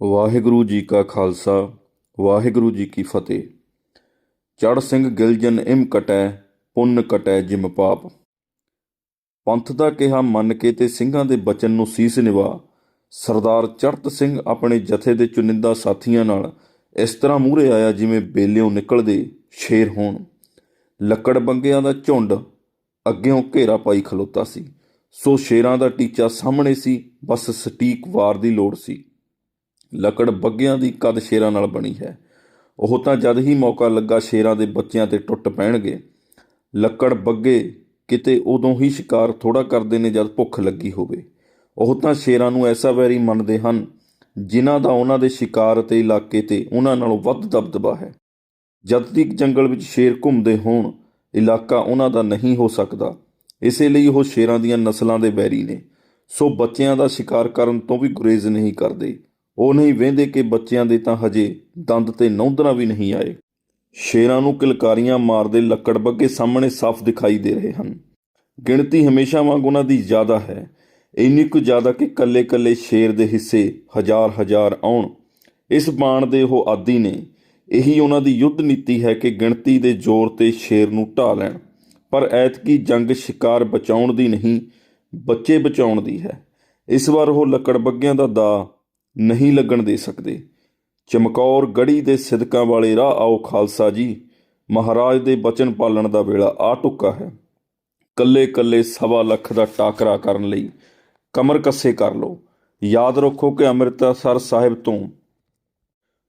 ਵਾਹਿਗੁਰੂ ਜੀ ਕਾ ਖਾਲਸਾ, ਵਾਹਿਗੁਰੂ ਜੀ ਕੀ ਫਤਿਹ। ਚੜ ਸਿੰਘ ਗਿਲਜਨ ਇਮ ਕਟੈ, ਪੁੰਨ ਕਟੈ ਜਿਮ ਪਾਪ। ਪੰਥ ਦਾ ਕਿਹਾ ਮੰਨ ਕੇ ਤੇ ਸਿੰਘਾਂ ਦੇ ਬਚਨ ਨੂੰ ਸੀਸ ਨਿਵਾ। ਸਰਦਾਰ ਚੜਤ ਸਿੰਘ ਆਪਣੇ ਜਥੇ ਦੇ ਚੁਨਿੰਦਾ ਸਾਥੀਆਂ ਨਾਲ ਇਸ ਤਰ੍ਹਾਂ ਮੂਹਰੇ ਆਇਆ ਜਿਵੇਂ ਬੇਲਿਓਂ ਨਿਕਲਦੇ ਸ਼ੇਰ ਹੋਣ। ਲੱਕੜ ਬੰਗਿਆਂ ਦਾ ਝੁੰਡ ਅੱਗਿਓਂ ਘੇਰਾ ਪਾਈ ਖਲੋਤਾ ਸੀ। ਸੋ ਸ਼ੇਰਾਂ ਦਾ ਟੀਚਾ ਸਾਹਮਣੇ ਸੀ, ਬਸ ਸਟੀਕ ਵਾਰ ਦੀ ਲੋੜ ਸੀ। ਲੱਕੜ ਬੱਗਿਆਂ ਦੀ ਕਦ ਸ਼ੇਰਾਂ ਨਾਲ ਬਣੀ ਹੈ। ਉਹ ਤਾਂ ਜਦ ਹੀ ਮੌਕਾ ਲੱਗਾ ਸ਼ੇਰਾਂ ਦੇ ਬੱਚਿਆਂ ਤੇ ਟੁੱਟ ਪੈਣਗੇ। ਲੱਕੜ ਬੱਗੇ ਕਿਤੇ ਉਦੋਂ ਹੀ ਸ਼ਿਕਾਰ ਥੋੜਾ ਕਰਦੇ ਨੇ ਜਦ ਭੁੱਖ ਲੱਗੀ ਹੋਵੇ। ਉਹ ਤਾਂ ਸ਼ੇਰਾਂ ਨੂੰ ਐਸਾ ਵੈਰੀ ਮੰਨਦੇ ਹਨ, ਜਿਨ੍ਹਾਂ ਦਾ ਉਹਨਾਂ ਦੇ ਸ਼ਿਕਾਰ ਤੇ ਇਲਾਕੇ ਤੇ ਉਹਨਾਂ ਨਾਲੋਂ ਵੱਧ ਦਬਦਬਾ ਹੈ। ਜਦ ਤੱਕ ਜੰਗਲ ਵਿੱਚ ਸ਼ੇਰ ਘੁੰਮਦੇ ਹੋਣ, ਇਲਾਕਾ ਉਹਨਾਂ ਦਾ ਨਹੀਂ ਹੋ ਸਕਦਾ। ਇਸੇ ਲਈ ਉਹ ਸ਼ੇਰਾਂ ਦੀਆਂ ਨਸਲਾਂ ਦੇ ਵੈਰੀ ਨੇ। ਸੋ ਬੱਚਿਆਂ ਦਾ ਸ਼ਿਕਾਰ ਕਰਨ ਤੋਂ ਵੀ ਗੁਰੇਜ਼ ਨਹੀਂ ਕਰਦੇ। ਉਹ ਨਹੀਂ ਵੇਂਦੇ ਕਿ ਬੱਚਿਆਂ ਦੇ ਤਾਂ ਹਜੇ ਦੰਦ ਤੇ ਨੌਂਦਰਾਂ ਵੀ ਨਹੀਂ ਆਏ। ਸ਼ੇਰਾਂ ਨੂੰ ਕਿਲਕਾਰੀਆਂ ਮਾਰਦੇ ਲੱਕੜ ਬੱਗੇ ਸਾਹਮਣੇ ਸਾਫ਼ ਦਿਖਾਈ ਦੇ ਰਹੇ ਹਨ। ਗਿਣਤੀ ਹਮੇਸ਼ਾ ਵਾਂਗ ਉਹਨਾਂ ਦੀ ਜ਼ਿਆਦਾ ਹੈ। ਇੰਨੀ ਕੁ ਜ਼ਿਆਦਾ ਕਿ ਕੱਲੇ-ਕੱਲੇ ਸ਼ੇਰ ਦੇ ਹਿੱਸੇ ਹਜ਼ਾਰ ਹਜ਼ਾਰ ਆਉਣ। ਇਸ ਬਾਣ ਦੇ ਉਹ ਆਦੀ ਨੇ। ਇਹੀ ਉਹਨਾਂ ਦੀ ਯੁੱਧ ਨੀਤੀ ਹੈ ਕਿ ਗਿਣਤੀ ਦੇ ਜ਼ੋਰ ਤੇ ਸ਼ੇਰ ਨੂੰ ਢਾ ਲੈਣ। ਪਰ ਐਤਕੀ ਜੰਗ ਸ਼ਿਕਾਰ ਬਚਾਉਣ ਦੀ ਨਹੀਂ, ਬੱਚੇ ਬਚਾਉਣ ਦੀ ਹੈ। ਇਸ ਵਾਰ ਉਹ ਲੱਕੜ ਬੱਗਿਆਂ ਦਾ ਦਾ ਨਹੀਂ ਲੱਗਣ ਦੇ ਸਕਦੇ। ਚਮਕੌਰ ਗੜੀ ਦੇ ਸਿਦਕਾਂ ਵਾਲੇ ਰਾਹ ਆਓ ਖਾਲਸਾ ਜੀ। ਮਹਾਰਾਜ ਦੇ ਬਚਨ ਪਾਲਣ ਦਾ ਵੇਲਾ ਆ ਟੁੱਕਾ ਹੈ। ਕੱਲੇ ਕੱਲੇ ਸਵਾ ਲੱਖ ਦਾ ਟਾਕਰਾ ਕਰਨ ਲਈ ਕਮਰ ਕੱਸੇ ਕਰ ਲਓ। ਯਾਦ ਰੱਖੋ ਕਿ ਅੰਮ੍ਰਿਤਸਰ ਸਾਹਿਬ ਤੋਂ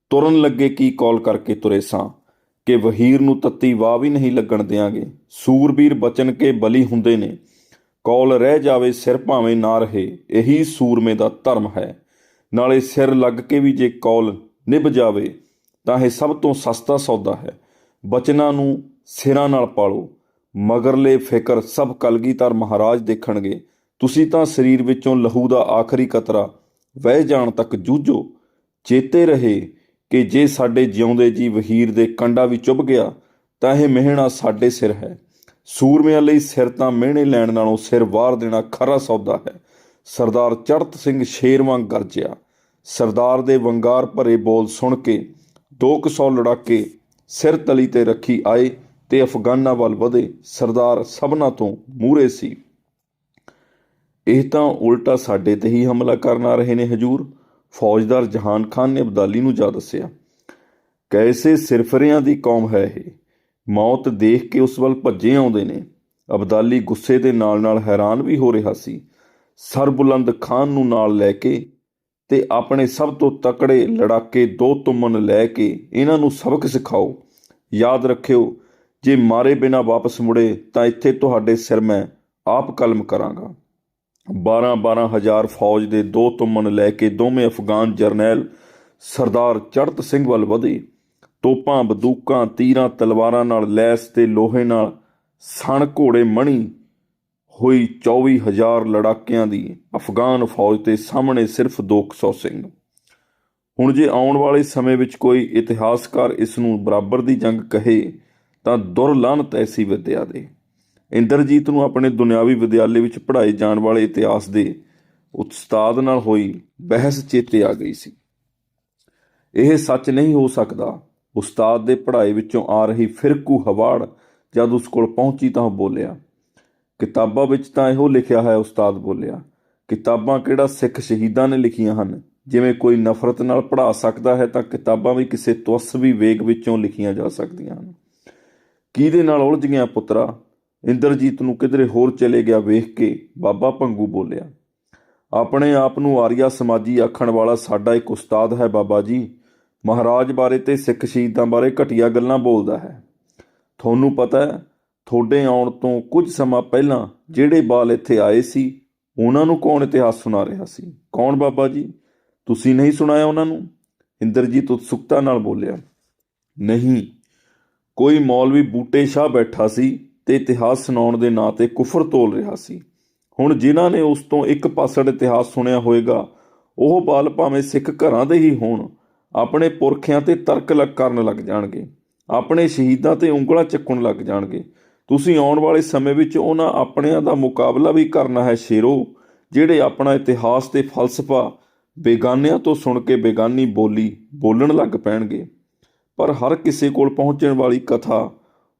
ਤੁਰਨ ਲੱਗੇ ਕੀ ਕਾਲ ਕਰਕੇ ਤੁਰੇ ਸਾਂ। ਕਿ ਵਹੀਰ ਨੂੰ ਤੱਤੀ ਵਾਹ ਵੀ ਨਹੀਂ ਲੱਗਣ ਦਿਆਂਗੇ। ਸੂਰਬੀਰ ਬਚਨ ਕੇ ਬਲੀ ਹੁੰਦੇ ਨੇ। ਕੌਲ ਰਹਿ ਜਾਵੇ ਸਿਰ ਭਾਵੇਂ ਨਾ ਰਹੇ। ਇਹੀ ਸੂਰਮੇ ਦਾ ਧਰਮ ਹੈ। ਨਾਲੇ ਸਿਰ ਲੱਗ ਕੇ ਵੀ ਜੇ ਕੌਲ ਨਿਭ ਜਾਵੇ, ਤਾਂ ਇਹ ਸਭ ਤੋਂ ਸਸਤਾ ਸੌਦਾ ਹੈ। ਬਚਨਾਂ ਨੂੰ ਸਿਰਾਂ ਨਾਲ ਪਾਲੋ। ਮਗਰਲੇ ਫਿਕਰ ਸਭ ਕਲਗੀਧਰ ਮਹਾਰਾਜ ਦੇਖਣਗੇ। ਤੁਸੀਂ ਤਾਂ ਸਰੀਰ ਵਿੱਚੋਂ ਲਹੂ ਦਾ ਆਖਰੀ ਕਤਰਾ ਵਹਿ ਜਾਣ ਤੱਕ ਜੂਝੋ। ਚੇਤੇ ਰਹੇ ਕਿ ਜੇ ਸਾਡੇ ਜਿਉਂਦੇ ਜੀ ਵਹੀਰ ਦੇ ਕੰਡਾ ਵੀ ਚੁੱਭ ਗਿਆ, ਤਾਂ ਇਹ ਮਿਹਣਾ ਸਾਡੇ ਸਿਰ ਹੈ। ਸੂਰਮਿਆਂ ਲਈ ਸਿਰ ਤਾਂ ਮਿਹਣੇ ਲੈਣ ਨਾਲੋਂ ਸਿਰ ਵਾਰ ਦੇਣਾ ਖਰਾ ਸੌਦਾ ਹੈ। ਸਰਦਾਰ ਚੜਤ ਸਿੰਘ ਸ਼ੇਰ ਵਾਂਗ ਗਰਜਿਆ। ਸਰਦਾਰ ਦੇ ਵੰਗਾਰ ਭਰੇ ਬੋਲ ਸੁਣ ਕੇ ਦੋ ਕਸੌ ਲੜਾਕੇ ਸਿਰ ਤਲੀ ਤੇ ਰੱਖੀ ਆਏ ਤੇ ਅਫਗਾਨਾਂ ਵੱਲ ਵਧੇ। ਸਰਦਾਰ ਸਭਨਾ ਤੋਂ ਮੂਰੇ ਸੀ। ਇਹ ਤਾਂ ਉਲਟਾ ਸਾਡੇ ਤੇ ਹੀ ਹਮਲਾ ਕਰਨ ਆ ਰਹੇ ਨੇ ਹਜੂਰ, ਫੌਜਦਾਰ ਜਹਾਨ ਖਾਨ ਨੇ ਅਬਦਾਲੀ ਨੂੰ ਜਾ ਦੱਸਿਆ। ਕੈਸੇ ਸਿਰਫਰਿਆਂ ਦੀ ਕੌਮ ਹੈ ਇਹ? ਮੌਤ ਦੇਖ ਕੇ ਉਸ ਵੱਲ ਭੱਜੇ ਆਉਂਦੇ ਨੇ। ਅਬਦਾਲੀ ਗੁੱਸੇ ਦੇ ਨਾਲ ਨਾਲ ਹੈਰਾਨ ਵੀ ਹੋ ਰਿਹਾ ਸੀ। ਸਰਬੁਲੰਦ ਖਾਨ ਨੂੰ ਨਾਲ ਲੈ ਕੇ ਤੇ ਆਪਣੇ ਸਭ ਤੋਂ ਤਕੜੇ ਲੜਾਕੇ ਦੋ ਤੁਮਨ ਲੈ ਕੇ ਇਹਨਾਂ ਨੂੰ ਸਬਕ ਸਿਖਾਓ। ਯਾਦ ਰੱਖਿਓ, ਜੇ ਮਾਰੇ ਬਿਨਾ ਵਾਪਸ ਮੁੜੇ ਤਾਂ ਇੱਥੇ ਤੁਹਾਡੇ ਸਿਰ ਮੈਂ ਆਪ ਕਲਮ ਕਰਾਂਗਾ। 12-12 ਹਜ਼ਾਰ ਫੌਜ ਦੇ ਦੋ ਤੁਮਨ ਲੈ ਕੇ ਦੋਵੇਂ ਅਫਗਾਨ ਜਰਨੈਲ ਸਰਦਾਰ ਚੜਤ ਸਿੰਘ ਵੱਲ ਵਧੇ। ਤੋਪਾਂ, ਬੰਦੂਕਾਂ, ਤੀਰਾਂ, ਤਲਵਾਰਾਂ ਨਾਲ ਲੈਸ ਤੇ ਲੋਹੇ ਨਾਲ ਸਣ ਘੋੜੇ ਮਣੀ ਹੋਈ 24000 ਲੜਾਕਿਆਂ ਦੀ ਅਫਗਾਨ ਫੌਜ ਤੇ ਸਾਹਮਣੇ ਸਿਰਫ 200 ਸਿੰਘ। ਹੁਣ ਜੇ ਆਉਣ ਵਾਲੇ ਸਮੇਂ ਵਿੱਚ ਕੋਈ ਇਤਿਹਾਸਕਾਰ ਇਸ ਨੂੰ ਬਰਾਬਰ ਦੀ ਜੰਗ ਕਹੇ, ਤਾਂ ਦੁਰਲਾਨਤ ਐਸੀ ਵਿਦਿਆ ਦੇ। ਇੰਦਰਜੀਤ ਨੂੰ ਆਪਣੇ ਦੁਨਿਆਵੀ ਵਿਦਿਆਲੇ ਵਿੱਚ ਪੜ੍ਹਾਏ ਜਾਣ ਵਾਲੇ ਇਤਿਹਾਸ ਦੇ ਉਸਤਾਦ ਨਾਲ ਹੋਈ ਬਹਿਸ ਚੇਤੇ ਆ ਗਈ ਸੀ। ਇਹ ਸੱਚ ਨਹੀਂ ਹੋ ਸਕਦਾ, ਉਸਤਾਦ ਦੇ ਪੜ੍ਹਾਈ ਵਿੱਚੋਂ ਆ ਰਹੀ ਫਿਰਕੂ ਹਵਾੜ ਜਦ ਉਸ ਕੋਲ ਪਹੁੰਚੀ ਤਾਂ ਉਹ ਬੋਲਿਆ ਕਿਤਾਬਾਂ ਵਿੱਚ ਤਾਂ ਇਹੋ ਲਿਖਿਆ ਹੈ, ਉਸਤਾਦ ਬੋਲਿਆ, ਕਿਤਾਬਾਂ ਕਿਹੜਾ ਸਿੱਖ ਸ਼ਹੀਦਾਂ ਨੇ ਲਿਖੀਆਂ ਹਨ? ਜਿਵੇਂ ਕੋਈ ਨਫ਼ਰਤ ਨਾਲ ਪੜ੍ਹਾ ਸਕਦਾ ਹੈ, ਤਾਂ ਕਿਤਾਬਾਂ ਵੀ ਕਿਸੇ ਤਵਸਵੀ ਵੇਗ ਵਿੱਚੋਂ ਲਿਖੀਆਂ ਜਾ ਸਕਦੀਆਂ ਹਨ। ਕਿਹਦੇ ਨਾਲ ਉਲਝ ਗਿਆ ਪੁੱਤਰਾ? ਇੰਦਰਜੀਤ ਨੂੰ ਕਿਧਰੇ ਹੋਰ ਚਲੇ ਗਿਆ ਵੇਖ ਕੇ, ਬਾਬਾ ਭੰਗੂ ਬੋਲਿਆ, ਆਪਣੇ ਆਪ ਨੂੰ ਆਰੀਆ ਸਮਾਜੀ ਆਖਣ ਵਾਲਾ ਸਾਡਾ ਇੱਕ ਉਸਤਾਦ ਹੈ ਬਾਬਾ ਜੀ, ਮਹਾਰਾਜ ਬਾਰੇ ਤੇ ਸਿੱਖ ਸ਼ਹੀਦਾਂ ਬਾਰੇ ਘਟੀਆ ਗੱਲਾਂ ਬੋਲਦਾ ਹੈ। ਤੁਹਾਨੂੰ ਪਤਾ ਹੈ ਤੁਹਾਡੇ ਆਉਣ ਤੋਂ ਕੁਝ ਸਮਾਂ ਪਹਿਲਾਂ ਜਿਹੜੇ ਬਾਲ ਇੱਥੇ ਆਏ ਸੀ, ਉਹਨਾਂ ਨੂੰ ਕੌਣ ਇਤਿਹਾਸ ਸੁਣਾ ਰਿਹਾ ਸੀ? ਕੌਣ ਬਾਬਾ ਜੀ? ਤੁਸੀਂ ਨਹੀਂ ਸੁਣਾਇਆ ਉਹਨਾਂ ਨੂੰ? ਇੰਦਰਜੀਤ ਉਤਸੁਕਤਾ ਨਾਲ ਬੋਲਿਆ, ਨਹੀਂ, ਕੋਈ ਮੌਲਵੀ ਬੂਟੇ ਸ਼ਾਹ ਬੈਠਾ ਸੀ ਤੇ ਇਤਿਹਾਸ ਸੁਣਾਉਣ ਦੇ ਨਾਂ ਤੇ ਕੁਫਰ ਤੋਲ ਰਿਹਾ ਸੀ। ਹੁਣ ਜਿਨ੍ਹਾਂ ਨੇ ਉਸ ਤੋਂ ਇੱਕ ਪਾਸੜ ਇਤਿਹਾਸ ਸੁਣਿਆ ਹੋਵੇਗਾ, ਉਹ ਬਾਲ ਭਾਵੇਂ ਸਿੱਖ ਘਰਾਂ ਦੇ ਹੀ ਹੋਣ, ਆਪਣੇ ਪੁਰਖਿਆਂ ਤੇ ਤਰਕ ਲੱਗ ਕਰਨ ਲੱਗ ਜਾਣਗੇ, ਆਪਣੇ ਸ਼ਹੀਦਾਂ ਤੇ ਉਂਗਲਾਂ ਚੱਕਣ ਲੱਗ ਜਾਣਗੇ ਤੁਸੀਂ ਆਉਣ ਵਾਲੇ ਸਮੇਂ ਵਿੱਚ ਉਹਨਾਂ ਆਪਣਿਆਂ ਦਾ ਮੁਕਾਬਲਾ ਵੀ ਕਰਨਾ ਹੈ ਸ਼ੇਰੋ, ਜਿਹੜੇ ਆਪਣਾ ਇਤਿਹਾਸ ਤੇ ਫਲਸਫਾ ਬੇਗਾਨਿਆਂ ਤੋਂ ਸੁਣ ਕੇ ਬੇਗਾਨੀ ਬੋਲੀ ਬੋਲਣ ਲੱਗ ਪੈਣਗੇ। ਪਰ ਹਰ ਕਿਸੇ ਕੋਲ ਪਹੁੰਚਣ ਵਾਲੀ ਕਥਾ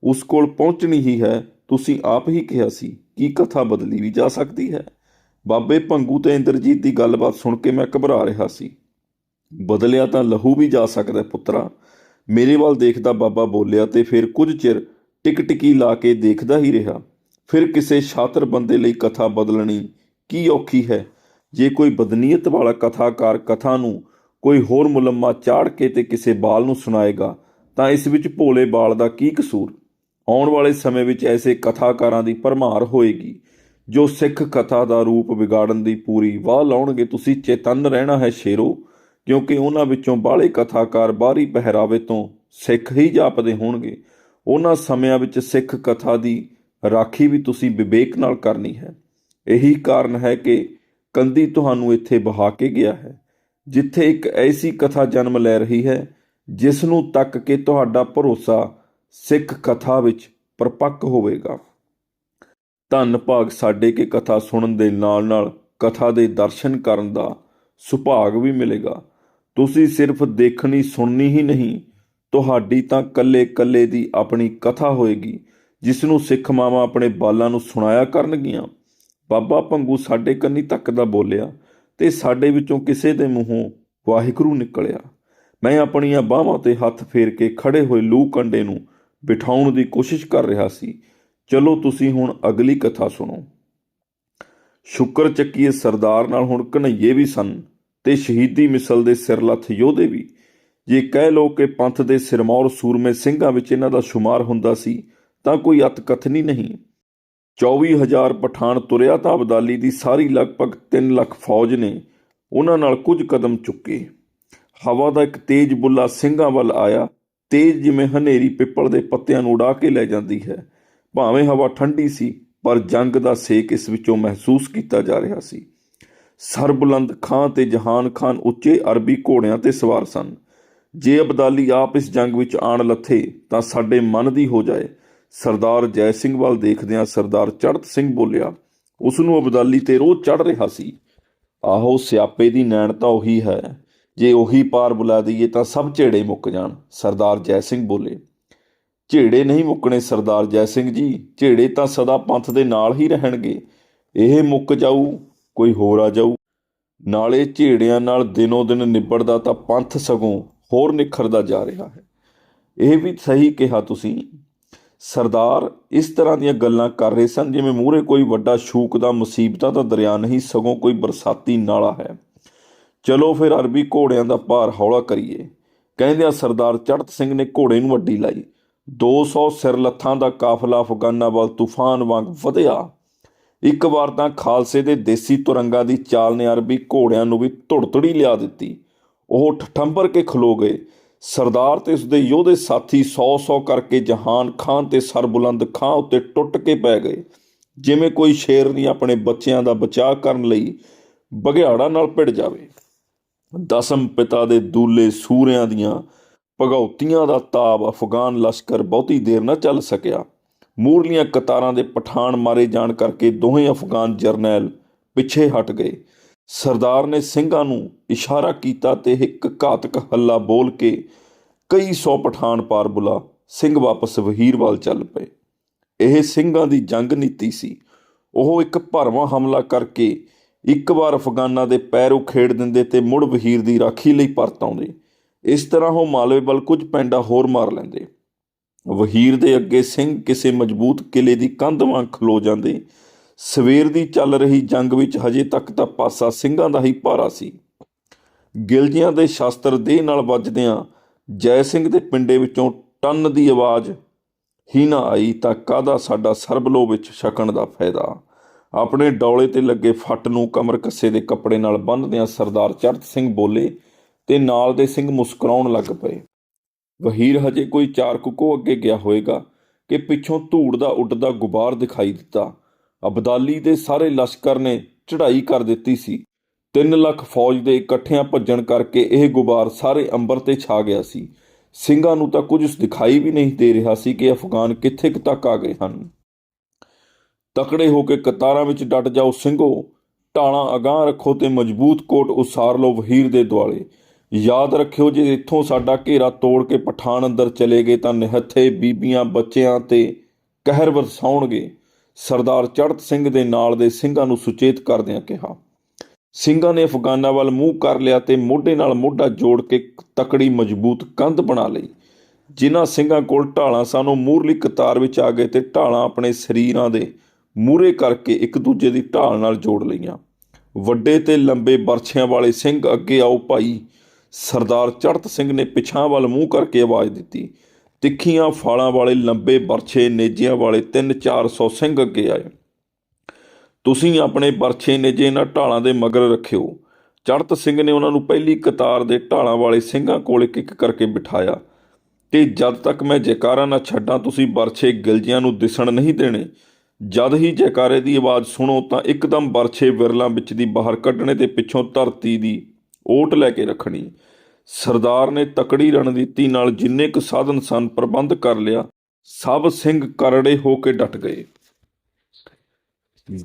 ਉਸ ਕੋਲ ਪਹੁੰਚਣੀ ਹੀ ਹੈ, ਤੁਸੀਂ ਆਪ ਹੀ ਕਿਹਾ ਸੀ ਕਿ ਕਥਾ ਬਦਲੀ ਵੀ ਜਾ ਸਕਦੀ ਹੈ। ਬਾਬੇ ਭੰਗੂ ਤੇ ਇੰਦਰਜੀਤ ਦੀ ਗੱਲਬਾਤ ਸੁਣ ਕੇ ਮੈਂ ਘਬਰਾ ਰਿਹਾ ਸੀ। ਬਦਲਿਆ ਤਾਂ ਲਹੂ ਵੀ ਜਾ ਸਕਦਾ ਹੈ ਪੁੱਤਰਾ। ਮੇਰੇ ਵੱਲ ਦੇਖਦਾ ਬਾਬਾ ਬੋਲਿਆ ਤੇ ਫਿਰ ਕੁਝ ਚਿਰ ਟਿਕ ਟਿਕੀ ਲਾ ਕੇ ਦੇਖਦਾ ਹੀ ਰਿਹਾ। ਫਿਰ ਕਿਸੇ ਸ਼ਾਤਰ ਬੰਦੇ ਲਈ ਕਥਾ ਬਦਲਣੀ ਕੀ ਔਖੀ ਹੈ? ਜੇ ਕੋਈ ਬਦਨੀਅਤ ਵਾਲਾ ਕਥਾਕਾਰ ਕਥਾ ਨੂੰ ਕੋਈ ਹੋਰ ਮੁਲੰਮਾ ਚਾੜ ਕੇ ਤੇ ਕਿਸੇ ਬਾਲ ਨੂੰ ਸੁਣਾਏਗਾ, ਤਾਂ ਇਸ ਵਿੱਚ ਭੋਲੇ ਬਾਲ ਦਾ ਕੀ ਕਸੂਰ? ਆਉਣ ਵਾਲੇ ਸਮੇਂ ਵਿੱਚ ਐਸੇ ਕਥਾਕਾਰਾਂ ਦੀ ਭਰਮਾਰ ਹੋਏਗੀ, ਜੋ ਸਿੱਖ ਕਥਾ ਦਾ ਰੂਪ ਵਿਗਾੜਨ ਦੀ ਪੂਰੀ ਵਾਹ ਲਾਉਣਗੇ। ਤੁਸੀਂ ਚੇਤਨ ਰਹਿਣਾ ਹੈ ਸ਼ੇਰੋ, ਕਿਉਂਕਿ ਉਹਨਾਂ ਵਿੱਚੋਂ ਬਾਹਲੇ ਕਥਾਕਾਰ ਬਾਹਰੀ ਪਹਿਰਾਵੇ ਤੋਂ ਸਿੱਖ ਹੀ ਜਾਪਦੇ ਹੋਣਗੇ। ਉਹਨਾਂ ਸਮਿਆਂ ਵਿੱਚ ਸਿੱਖ ਕਥਾ ਦੀ ਰਾਖੀ ਵੀ ਤੁਸੀਂ ਵਿਵੇਕ ਨਾਲ ਕਰਨੀ ਹੈ। ਇਹੀ ਕਾਰਨ ਹੈ ਕਿ ਕੰਦੀ ਤੁਹਾਨੂੰ ਇੱਥੇ ਬਹਾ ਕੇ ਗਿਆ ਹੈ, ਜਿੱਥੇ ਇੱਕ ਐਸੀ ਕਥਾ ਜਨਮ ਲੈ ਰਹੀ ਹੈ ਜਿਸ ਨੂੰ ਤੱਕ ਕੇ ਤੁਹਾਡਾ ਭਰੋਸਾ ਸਿੱਖ ਕਥਾ ਵਿੱਚ ਪਰਪੱਕ ਹੋਵੇਗਾ। ਧੰਨ ਭਾਗ ਸਾਡੇ ਕਿ ਕਥਾ ਸੁਣਨ ਦੇ ਨਾਲ ਨਾਲ ਕਥਾ ਦੇ ਦਰਸ਼ਨ ਕਰਨ ਦਾ ਸੁਭਾਗ ਵੀ ਮਿਲੇਗਾ। ਤੁਸੀਂ ਸਿਰਫ ਦੇਖਣੀ, ਸੁਣਨੀ ਹੀ ਨਹੀਂ ਤੁਹਾਡੀ ਤਾਂ ਕੱਲੇ ਕੱਲੇ ਦੀ ਆਪਣੀ ਕਥਾ ਹੋਏਗੀ ਜਿਸ ਨੂੰ ਸਿੱਖ ਮਾਵਾਂ ਆਪਣੇ ਬਾਲਾਂ ਨੂੰ ਸੁਣਾਇਆ ਕਰਨਗੀਆਂ। ਬਾਬਾ ਭੰਗੂ ਸਾਡੇ ਕੰਨੀ ਤੱਕਦਾ ਬੋਲਿਆ ਤੇ ਸਾਡੇ ਵਿੱਚੋਂ ਕਿਸੇ ਦੇ ਮੂੰਹੋਂ ਵਾਹਿਗੁਰੂ ਨਿਕਲਿਆ। ਮੈਂ ਆਪਣੀਆਂ ਬਾਹਾਂ ਤੇ ਹੱਥ ਫੇਰ ਕੇ ਖੜੇ ਹੋਏ ਲੂ ਕੰਡੇ ਨੂੰ ਬਿਠਾਉਣ ਦੀ ਕੋਸ਼ਿਸ਼ ਕਰ ਰਿਹਾ ਸੀ। ਚਲੋ ਤੁਸੀਂ ਹੁਣ ਅਗਲੀ ਕਥਾ ਸੁਣੋ। ਸ਼ੁਕਰ ਚੱਕੀਏ ਸਰਦਾਰ ਨਾਲ ਹੁਣ ਕਨਈਏ ਵੀ ਸਨ ਤੇ ਸ਼ਹੀਦੀ ਮਿਸਲ ਦੇ ਸਿਰਲੱਥ ਯੋਧੇ ਵੀ। ਜੇ ਕਹਿ ਲੋ ਕਿ ਪੰਥ ਦੇ ਸਿਰਮੌਰ ਸੂਰਮੇ ਸਿੰਘਾਂ ਵਿੱਚ ਇਹਨਾਂ ਦਾ ਸ਼ੁਮਾਰ ਹੁੰਦਾ ਸੀ, ਤਾਂ ਕੋਈ ਅਤ ਕਥਨੀ ਨਹੀਂ 24000 ਪਠਾਨ ਤੁਰਿਆ ਤਾਂ ਅਬਦਾਲੀ ਦੀ ਸਾਰੀ ਲਗਭਗ 3 ਲੱਖ ਫੌਜ ਨੇ ਉਹਨਾਂ ਨਾਲ ਕੁਝ ਕਦਮ ਚੁੱਕੇ। ਹਵਾ ਦਾ ਇੱਕ ਤੇਜ਼ ਬੁੱਲਾ ਸਿੰਘਾਂ ਵੱਲ ਆਇਆ, ਤੇਜ਼ ਜਿਵੇਂ ਹਨੇਰੀ ਪਿੱਪਲ ਦੇ ਪੱਤਿਆਂ ਨੂੰ ਉਡਾ ਕੇ ਲੈ ਜਾਂਦੀ ਹੈ। ਭਾਵੇਂ ਹਵਾ ਠੰਡੀ ਸੀ, ਪਰ ਜੰਗ ਦਾ ਸੇਕ ਇਸ ਵਿੱਚੋਂ ਮਹਿਸੂਸ ਕੀਤਾ ਜਾ ਰਿਹਾ ਸੀ। ਸਰਬੁਲੰਦ ਖਾਂ ਤੇ ਜਹਾਨ ਖਾਨ ਉੱਚੇ ਅਰਬੀ ਘੋੜਿਆਂ ਤੇ ਸਵਾਰ ਸਨ। ਜੇ ਅਬਦਾਲੀ ਆਪ ਇਸ ਜੰਗ ਵਿੱਚ ਆਣ ਲੱਥੇ, ਤਾਂ ਸਾਡੇ ਮਨ ਦੀ ਹੋ ਜਾਏ। ਸਰਦਾਰ ਜੈ ਸਿੰਘ ਵੱਲ ਦੇਖਦਿਆਂ ਸਰਦਾਰ ਚੜਤ ਸਿੰਘ ਬੋਲਿਆ ਉਸ ਨੂੰ ਅਬਦਾਲੀ ਤੇ ਰੋਹ ਚੜ ਰਿਹਾ ਸੀ। ਆਹੋ, ਸਿਆਪੇ ਦੀ ਨੈਣ ਤਾਂ ਉਹੀ ਹੈ। ਜੇ ਉਹੀ ਪਾਰ ਬੁਲਾ ਦਈਏ ਤਾਂ ਸਭ ਝੇੜੇ ਮੁੱਕ ਜਾਣ। ਸਰਦਾਰ ਜੈ ਸਿੰਘ ਬੋਲੇ। ਝੇੜੇ ਨਹੀਂ ਮੁੱਕਣੇ ਸਰਦਾਰ ਜੈ ਸਿੰਘ ਜੀ, ਝੇੜੇ ਤਾਂ ਸਦਾ ਪੰਥ ਦੇ ਨਾਲ ਹੀ ਰਹਿਣਗੇ। ਇਹ ਮੁੱਕ ਜਾਊ, ਕੋਈ ਹੋਰ ਆ ਜਾਊ। ਨਾਲੇ ਝੇੜਿਆਂ ਨਾਲ ਦਿਨੋ ਦਿਨ ਨਿਬੜਦਾ ਤਾਂ ਪੰਥ ਸਗੋਂ। ਹੋਰ ਨਿਖਰਦਾ ਜਾ ਰਿਹਾ ਹੈ। ਇਹ ਵੀ ਸਹੀ ਕਿਹਾ ਤੁਸੀਂ। ਸਰਦਾਰ ਇਸ ਤਰ੍ਹਾਂ ਦੀਆਂ ਗੱਲਾਂ ਕਰ ਰਹੇ ਸਨ ਜਿਵੇਂ ਮੂਹਰੇ ਕੋਈ ਵੱਡਾ ਸ਼ੂਕ ਦਾ ਮੁਸੀਬਤਾਂ ਦਾ ਦਰਿਆ ਨਹੀਂ, ਸਗੋਂ ਕੋਈ ਬਰਸਾਤੀ ਨਾਲਾ ਹੈ। ਚਲੋ ਫਿਰ ਅਰਬੀ ਘੋੜਿਆਂ ਦਾ ਭਾਰ ਹੌਲਾ ਕਰੀਏ। ਕਹਿੰਦਿਆਂ ਸਰਦਾਰ ਚੜਤ ਸਿੰਘ ਨੇ ਘੋੜੇ ਨੂੰ ਅੱਡੀ ਲਾਈ। 200 ਸਿਰ ਲੱਥਾਂ ਦਾ ਕਾਫਲਾ ਅਫਗਾਨਾਂ ਵੱਲ ਤੂਫਾਨ ਵਾਂਗ ਵਧਿਆ। ਇੱਕ ਵਾਰ ਤਾਂ ਖਾਲਸੇ ਦੇ ਦੇਸੀ ਤੁਰੰਗਾਂ ਦੀ ਚਾਲ ਨੇ ਅਰਬੀ ਘੋੜਿਆਂ ਨੂੰ ਵੀ ਧੁੜਤੜੀ ਲਿਆ ਦਿੱਤੀ। ਉਹ ਠਠੰਬਰ ਕੇ ਖਲੋ ਗਏ। ਸਰਦਾਰ ਤੇ ਉਸਦੇ ਯੋਧੇ ਸਾਥੀ 100-100 ਕਰਕੇ ਜਹਾਨ ਖਾਨ ਤੇ ਸਰਬੁਲੰਦ ਖਾਂ ਉੱਤੇ ਟੁੱਟ ਕੇ ਪੈ ਗਏ। ਜਿਵੇਂ ਕੋਈ ਸ਼ੇਰਨੀ ਆਪਣੇ ਬੱਚਿਆਂ ਦਾ ਬਚਾਅ ਕਰਨ ਲਈ ਬਘਿਆੜਾ ਨਾਲ ਭਿੜ ਜਾਵੇ। ਦਸਮ ਪਿਤਾ ਦੇ ਦੂਲੇ ਸੂਰਿਆਂ ਦੀਆਂ ਭਗੌਤੀਆਂ ਦਾ ਤਾਬ ਅਫਗਾਨ ਲਸ਼ਕਰ ਬਹੁਤੀ ਦੇਰ ਨਾ ਚੱਲ ਸਕਿਆ। ਮੂਰਲੀਆਂ ਕਤਾਰਾਂ ਦੇ ਪਠਾਨ ਮਾਰੇ ਜਾਣ ਕਰਕੇ ਦੋਹੇ ਅਫਗਾਨ ਜਰਨੈਲ ਪਿੱਛੇ ਹਟ ਗਏ। ਸਰਦਾਰ ਨੇ ਸਿੰਘਾਂ ਨੂੰ ਇਸ਼ਾਰਾ ਕੀਤਾ ਤੇ ਇੱਕ ਘਾਤਕ ਹੱਲਾ ਬੋਲ ਕੇ ਕਈ ਸੌ ਪਠਾਨ ਪਾਰ ਬੁਲਾ, ਸਿੰਘ ਵਾਪਸ ਵਹੀਰ ਵੱਲ ਚੱਲ ਪਏ। ਇਹ ਸਿੰਘਾਂ ਦੀ ਜੰਗ ਨੀਤੀ ਸੀ। ਉਹ ਇੱਕ ਭਰਵਾਂ ਹਮਲਾ ਕਰਕੇ ਇੱਕ ਵਾਰ ਅਫਗਾਨਾਂ ਦੇ ਪੈਰ ਉਖੇੜ ਦਿੰਦੇ ਤੇ ਮੁੜ ਵਹੀਰ ਦੀ ਰਾਖੀ ਲਈ ਪਰਤ ਆਉਂਦੇ। ਇਸ ਤਰ੍ਹਾਂ ਉਹ ਮਾਲਵੇ ਵੱਲ ਕੁਝ ਪੈਂਡਾ ਹੋਰ ਮਾਰ ਲੈਂਦੇ। ਵਹੀਰ ਦੇ ਅੱਗੇ ਸਿੰਘ ਕਿਸੇ ਮਜ਼ਬੂਤ ਕਿਲੇ ਦੀ ਕੰਧ ਵਾਂਗ ਖਲੋ ਜਾਂਦੇ ਸਵੇਰ ਦੀ ਚੱਲ ਰਹੀ ਜੰਗ ਵਿੱਚ ਹਜੇ ਤੱਕ ਤਾਂ ਪਾਸਾ ਸਿੰਘਾਂ ਦਾ ਹੀ ਭਾਰਾ ਸੀ। ਗਿਲਜੀਆਂ ਦੇ ਸ਼ਾਸਤਰ ਦੇਹ ਨਾਲ ਵੱਜਦਿਆਂ ਜੈ ਸਿੰਘ ਦੇ ਪਿੰਡੇ ਵਿੱਚੋਂ ਟੰਨ ਦੀ ਆਵਾਜ਼, ਹੀ ਨਾ ਆਈ ਤਾਂ ਕਾਦਾ ਸਾਡਾ ਸਰਬਲੋ ਵਿੱਚ ਛਕਣ ਦਾ ਫਾਇਦਾ? ਆਪਣੇ ਡੌਲੇ ਤੇ ਲੱਗੇ ਫੱਟ ਨੂੰ ਕਮਰ ਕੱਸੇ ਦੇ ਕੱਪੜੇ ਨਾਲ ਬੰਨ੍ਹਦਿਆਂ ਸਰਦਾਰ ਚੜਤ ਸਿੰਘ ਬੋਲੇ ਤੇ ਨਾਲ ਦੇ ਸਿੰਘ ਮੁਸਕਰਾਉਣ ਲੱਗ ਪਏ। ਵਹੀਰ ਹਜੇ ਕੋਈ ਚਾਰ ਕੁਕੋ ਅੱਗੇ ਗਿਆ ਹੋਵੇਗਾ ਕਿ ਪਿੱਛੋਂ ਧੂੜ ਦਾ ਉੱਡਦਾ ਗੁਬਾਰ ਦਿਖਾਈ ਦਿੱਤਾ। ਅਬਦਾਲੀ ਦੇ ਸਾਰੇ ਲਸ਼ਕਰ ਨੇ ਚੜ੍ਹਾਈ ਕਰ ਦਿੱਤੀ ਸੀ। 3 ਲੱਖ ਫੌਜ ਦੇ ਇਕੱਠਿਆਂ ਭੱਜਣ ਕਰਕੇ ਇਹ ਗੁਬਾਰ ਸਾਰੇ ਅੰਬਰ ਤੇ ਛਾ ਗਿਆ ਸੀ। ਸਿੰਘਾਂ ਨੂੰ ਤਾਂ ਕੁਝ ਦਿਖਾਈ ਵੀ ਨਹੀਂ ਦੇ ਰਿਹਾ ਸੀ ਕਿ ਅਫਗਾਨ ਕਿੱਥੇ ਕੁ ਤੱਕ ਆ ਗਏ ਹਨ। ਤਕੜੇ ਹੋ ਕੇ ਕਤਾਰਾਂ ਵਿੱਚ ਡਟ ਜਾਓ ਸਿੰਘੋ, ਢਾਲਾਂ ਅਗਾਂਹ ਰੱਖੋ ਤੇ ਮਜ਼ਬੂਤ ਕੋਟ ਉਸਾਰ ਲਓ ਵਹੀਰ ਦੇ ਦੁਆਲੇ। ਯਾਦ ਰੱਖਿਓ ਜੇ ਇੱਥੋਂ ਸਾਡਾ ਘੇਰਾ ਤੋੜ ਕੇ ਪਠਾਨ ਅੰਦਰ ਚਲੇ ਗਏ ਤਾਂ ਨਿਹੱਥੇ ਬੀਬੀਆਂ ਬੱਚਿਆਂ ਤੇ ਕਹਿਰ ਵਰਸਾਉਣਗੇ। ਸਰਦਾਰ ਚੜਤ ਸਿੰਘ ਦੇ ਨਾਲ ਦੇ ਸਿੰਘਾਂ ਨੂੰ ਸੁਚੇਤ ਕਰਦਿਆਂ ਕਿਹਾ, ਸਿੰਘਾਂ ਨੇ ਅਫਗਾਨਾਂ ਵੱਲ ਮੂੰਹ ਕਰ ਲਿਆ ਤੇ ਮੋਢੇ ਨਾਲ ਮੋਢਾ ਜੋੜ ਕੇ ਤਕੜੀ ਮਜ਼ਬੂਤ ਕੰਧ ਬਣਾ ਲਈ, ਜਿਨ੍ਹਾਂ ਸਿੰਘਾਂ ਕੋਲ ਢਾਲਾਂ ਸਨ। ਉਹ ਮੂਰਲੀ ਕਤਾਰ ਵਿੱਚ ਆ ਗਏ ਤੇ ਢਾਲਾਂ ਆਪਣੇ ਸਰੀਰਾਂ ਦੇ ਮੂਰੇ ਕਰਕੇ ਇੱਕ ਦੂਜੇ ਦੀ ਢਾਲ ਨਾਲ ਜੋੜ ਲਈਆਂ। ਵੱਡੇ ਤੇ ਲੰਬੇ ਬਰਛਿਆਂ ਵਾਲੇ ਸਿੰਘ ਅੱਗੇ ਆਓ ਭਾਈ, ਸਰਦਾਰ ਚੜਤ ਸਿੰਘ ਨੇ ਪਿਛਾਂ ਵੱਲ ਮੂੰਹ ਕਰਕੇ ਆਵਾਜ਼ ਦਿੱਤੀ ਤਿੱਖੀਆਂ ਫਾਲਾਂ ਵਾਲੇ ਲੰਬੇ ਬਰਛੇ ਨੇਜਿਆਂ ਵਾਲੇ 3-400 ਸਿੰਘ ਅੱਗੇ ਆਏ। ਤੁਸੀਂ ਆਪਣੇ ਬਰਛੇ ਨੇਜੇ ਇਹਨਾਂ ਢਾਲਾਂ ਦੇ ਮਗਰ ਰੱਖਿਓ। ਚੜਤ ਸਿੰਘ ਨੇ ਉਹਨਾਂ ਨੂੰ ਪਹਿਲੀ ਕਤਾਰ ਦੇ ਢਾਲਾਂ ਵਾਲੇ ਸਿੰਘਾਂ ਕੋਲ ਇੱਕ ਇੱਕ ਕਰਕੇ ਬਿਠਾਇਆ। ਤੇ ਜਦ ਤੱਕ ਮੈਂ ਜੈਕਾਰਾ ਨਾ ਛੱਡਾਂ, ਤੁਸੀਂ ਬਰਛੇ ਗਿਲਜਿਆਂ ਨੂੰ ਦਿਸਣ ਨਹੀਂ ਦੇਣੇ। ਜਦ ਹੀ ਜੈਕਾਰੇ ਦੀ ਆਵਾਜ਼ ਸੁਣੋ ਤਾਂ ਇੱਕਦਮ ਬਰਛੇ ਵਿਰਲਾਂ ਵਿੱਚ ਦੀ ਬਾਹਰ ਕੱਢਣੇ ਤੇ ਪਿੱਛੋਂ ਧਰਤੀ ਦੀ ਓਟ ਲੈ ਕੇ ਰੱਖਣੀ। ਸਰਦਾਰ ਨੇ ਤਕੜੀ ਰਣਨੀਤੀ ਨਾਲ ਜਿੰਨੇ ਕੁ ਸਾਧਨ ਸਨ ਪ੍ਰਬੰਧ ਕਰ ਲਿਆ, ਸਭ ਸਿੰਘ ਕਰੜੇ ਹੋ ਕੇ ਡਟ ਗਏ।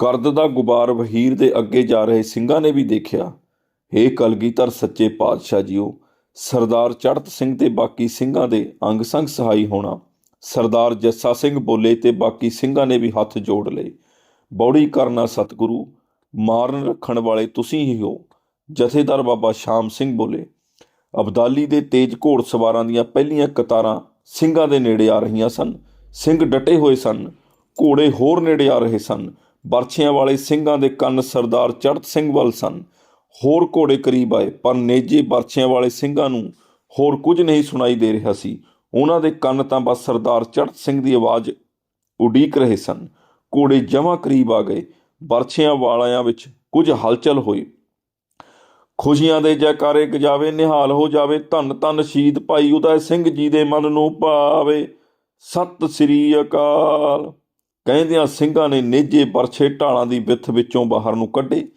ਗਰਦ ਦਾ ਗੁਬਾਰ ਵਹੀਰ ਦੇ ਅੱਗੇ ਜਾ ਰਹੇ ਸਿੰਘਾਂ ਨੇ ਵੀ ਦੇਖਿਆ, ਹੇ ਕਲਗੀਧਰ ਸੱਚੇ ਪਾਤਸ਼ਾਹ ਜੀਓ, ਸਰਦਾਰ ਚੜਤ ਸਿੰਘ ਤੇ ਬਾਕੀ ਸਿੰਘਾਂ ਦੇ ਅੰਗ ਸੰਗ ਸਹਾਈ ਹੋਣਾ। ਸਰਦਾਰ ਜੱਸਾ ਸਿੰਘ ਬੋਲੇ ਤੇ ਬਾਕੀ ਸਿੰਘਾਂ ਨੇ ਵੀ ਹੱਥ ਜੋੜ ਲਏ। ਬੌੜੀ ਕਰਨਾ ਸਤਿਗੁਰੂ, ਮਾਰਨ ਰੱਖਣ ਵਾਲੇ ਤੁਸੀਂ ਹੀ ਹੋ, ਜਥੇਦਾਰ ਬਾਬਾ ਸ਼ਾਮ ਸਿੰਘ ਬੋਲੇ। ਅਬਦਾਲੀ ਦੇ ਤੇਜ ਘੋੜ ਸਵਾਰਾਂ ਦੀਆਂ ਪਹਿਲੀਆਂ ਕਤਾਰਾਂ ਸਿੰਘਾਂ ਦੇ ਨੇੜੇ ਆ ਰਹੀਆਂ ਸਨ। ਸਿੰਘ ਡਟੇ ਹੋਏ ਸਨ, ਘੋੜੇ ਹੋਰ ਨੇੜੇ ਆ ਰਹੇ ਸਨ। ਬਰਛਿਆਂ ਵਾਲੇ ਸਿੰਘਾਂ ਦੇ ਕੰਨ ਸਰਦਾਰ ਚੜਤ ਸਿੰਘ ਵੱਲ ਸਨ। ਹੋਰ ਘੋੜੇ ਕਰੀਬ ਆਏ, ਪਰ ਨੇਜੇ ਬਰਛਿਆਂ ਵਾਲੇ ਸਿੰਘਾਂ ਨੂੰ ਹੋਰ ਕੁਝ ਨਹੀਂ ਸੁਣਾਈ ਦੇ ਰਿਹਾ ਸੀ। ਉਹਨਾਂ ਦੇ ਕੰਨ ਤਾਂ ਬਸ ਸਰਦਾਰ ਚੜਤ ਸਿੰਘ ਦੀ ਆਵਾਜ਼ ਉਡੀਕ ਰਹੇ ਸਨ। ਘੋੜੇ ਜਮਾਂ ਕਰੀਬ ਆ ਗਏ। ਬਰਛਿਆਂ ਵਾਲਿਆਂ ਵਿੱਚ ਕੁਝ ਹਲਚਲ ਹੋਈ। ਖੁਸ਼ੀਆਂ ਦੇ ਜੈਕਾਰੇ ਗਜਾਵੇ ਨਿਹਾਲ ਹੋ ਜਾਵੇ, ਧੰਨ ਧੰਨ ਸ਼ਹੀਦ ਭਾਈ ਉਦੈ ਸਿੰਘ ਜੀ ਦੇ ਮਨ ਨੂੰ ਭਾਵੇ। ਸਤਿ ਸ੍ਰੀ ਅਕਾਲ। ਕਹਿੰਦਿਆਂ ਸਿੰਘਾਂ ਨੇ ਨੇਜੇ ਪਰਛੇ ਢਾਲਾਂ ਦੀ ਵਿੱਥ ਵਿੱਚੋਂ ਬਾਹਰ ਨੂੰ ਕੱਢੇ।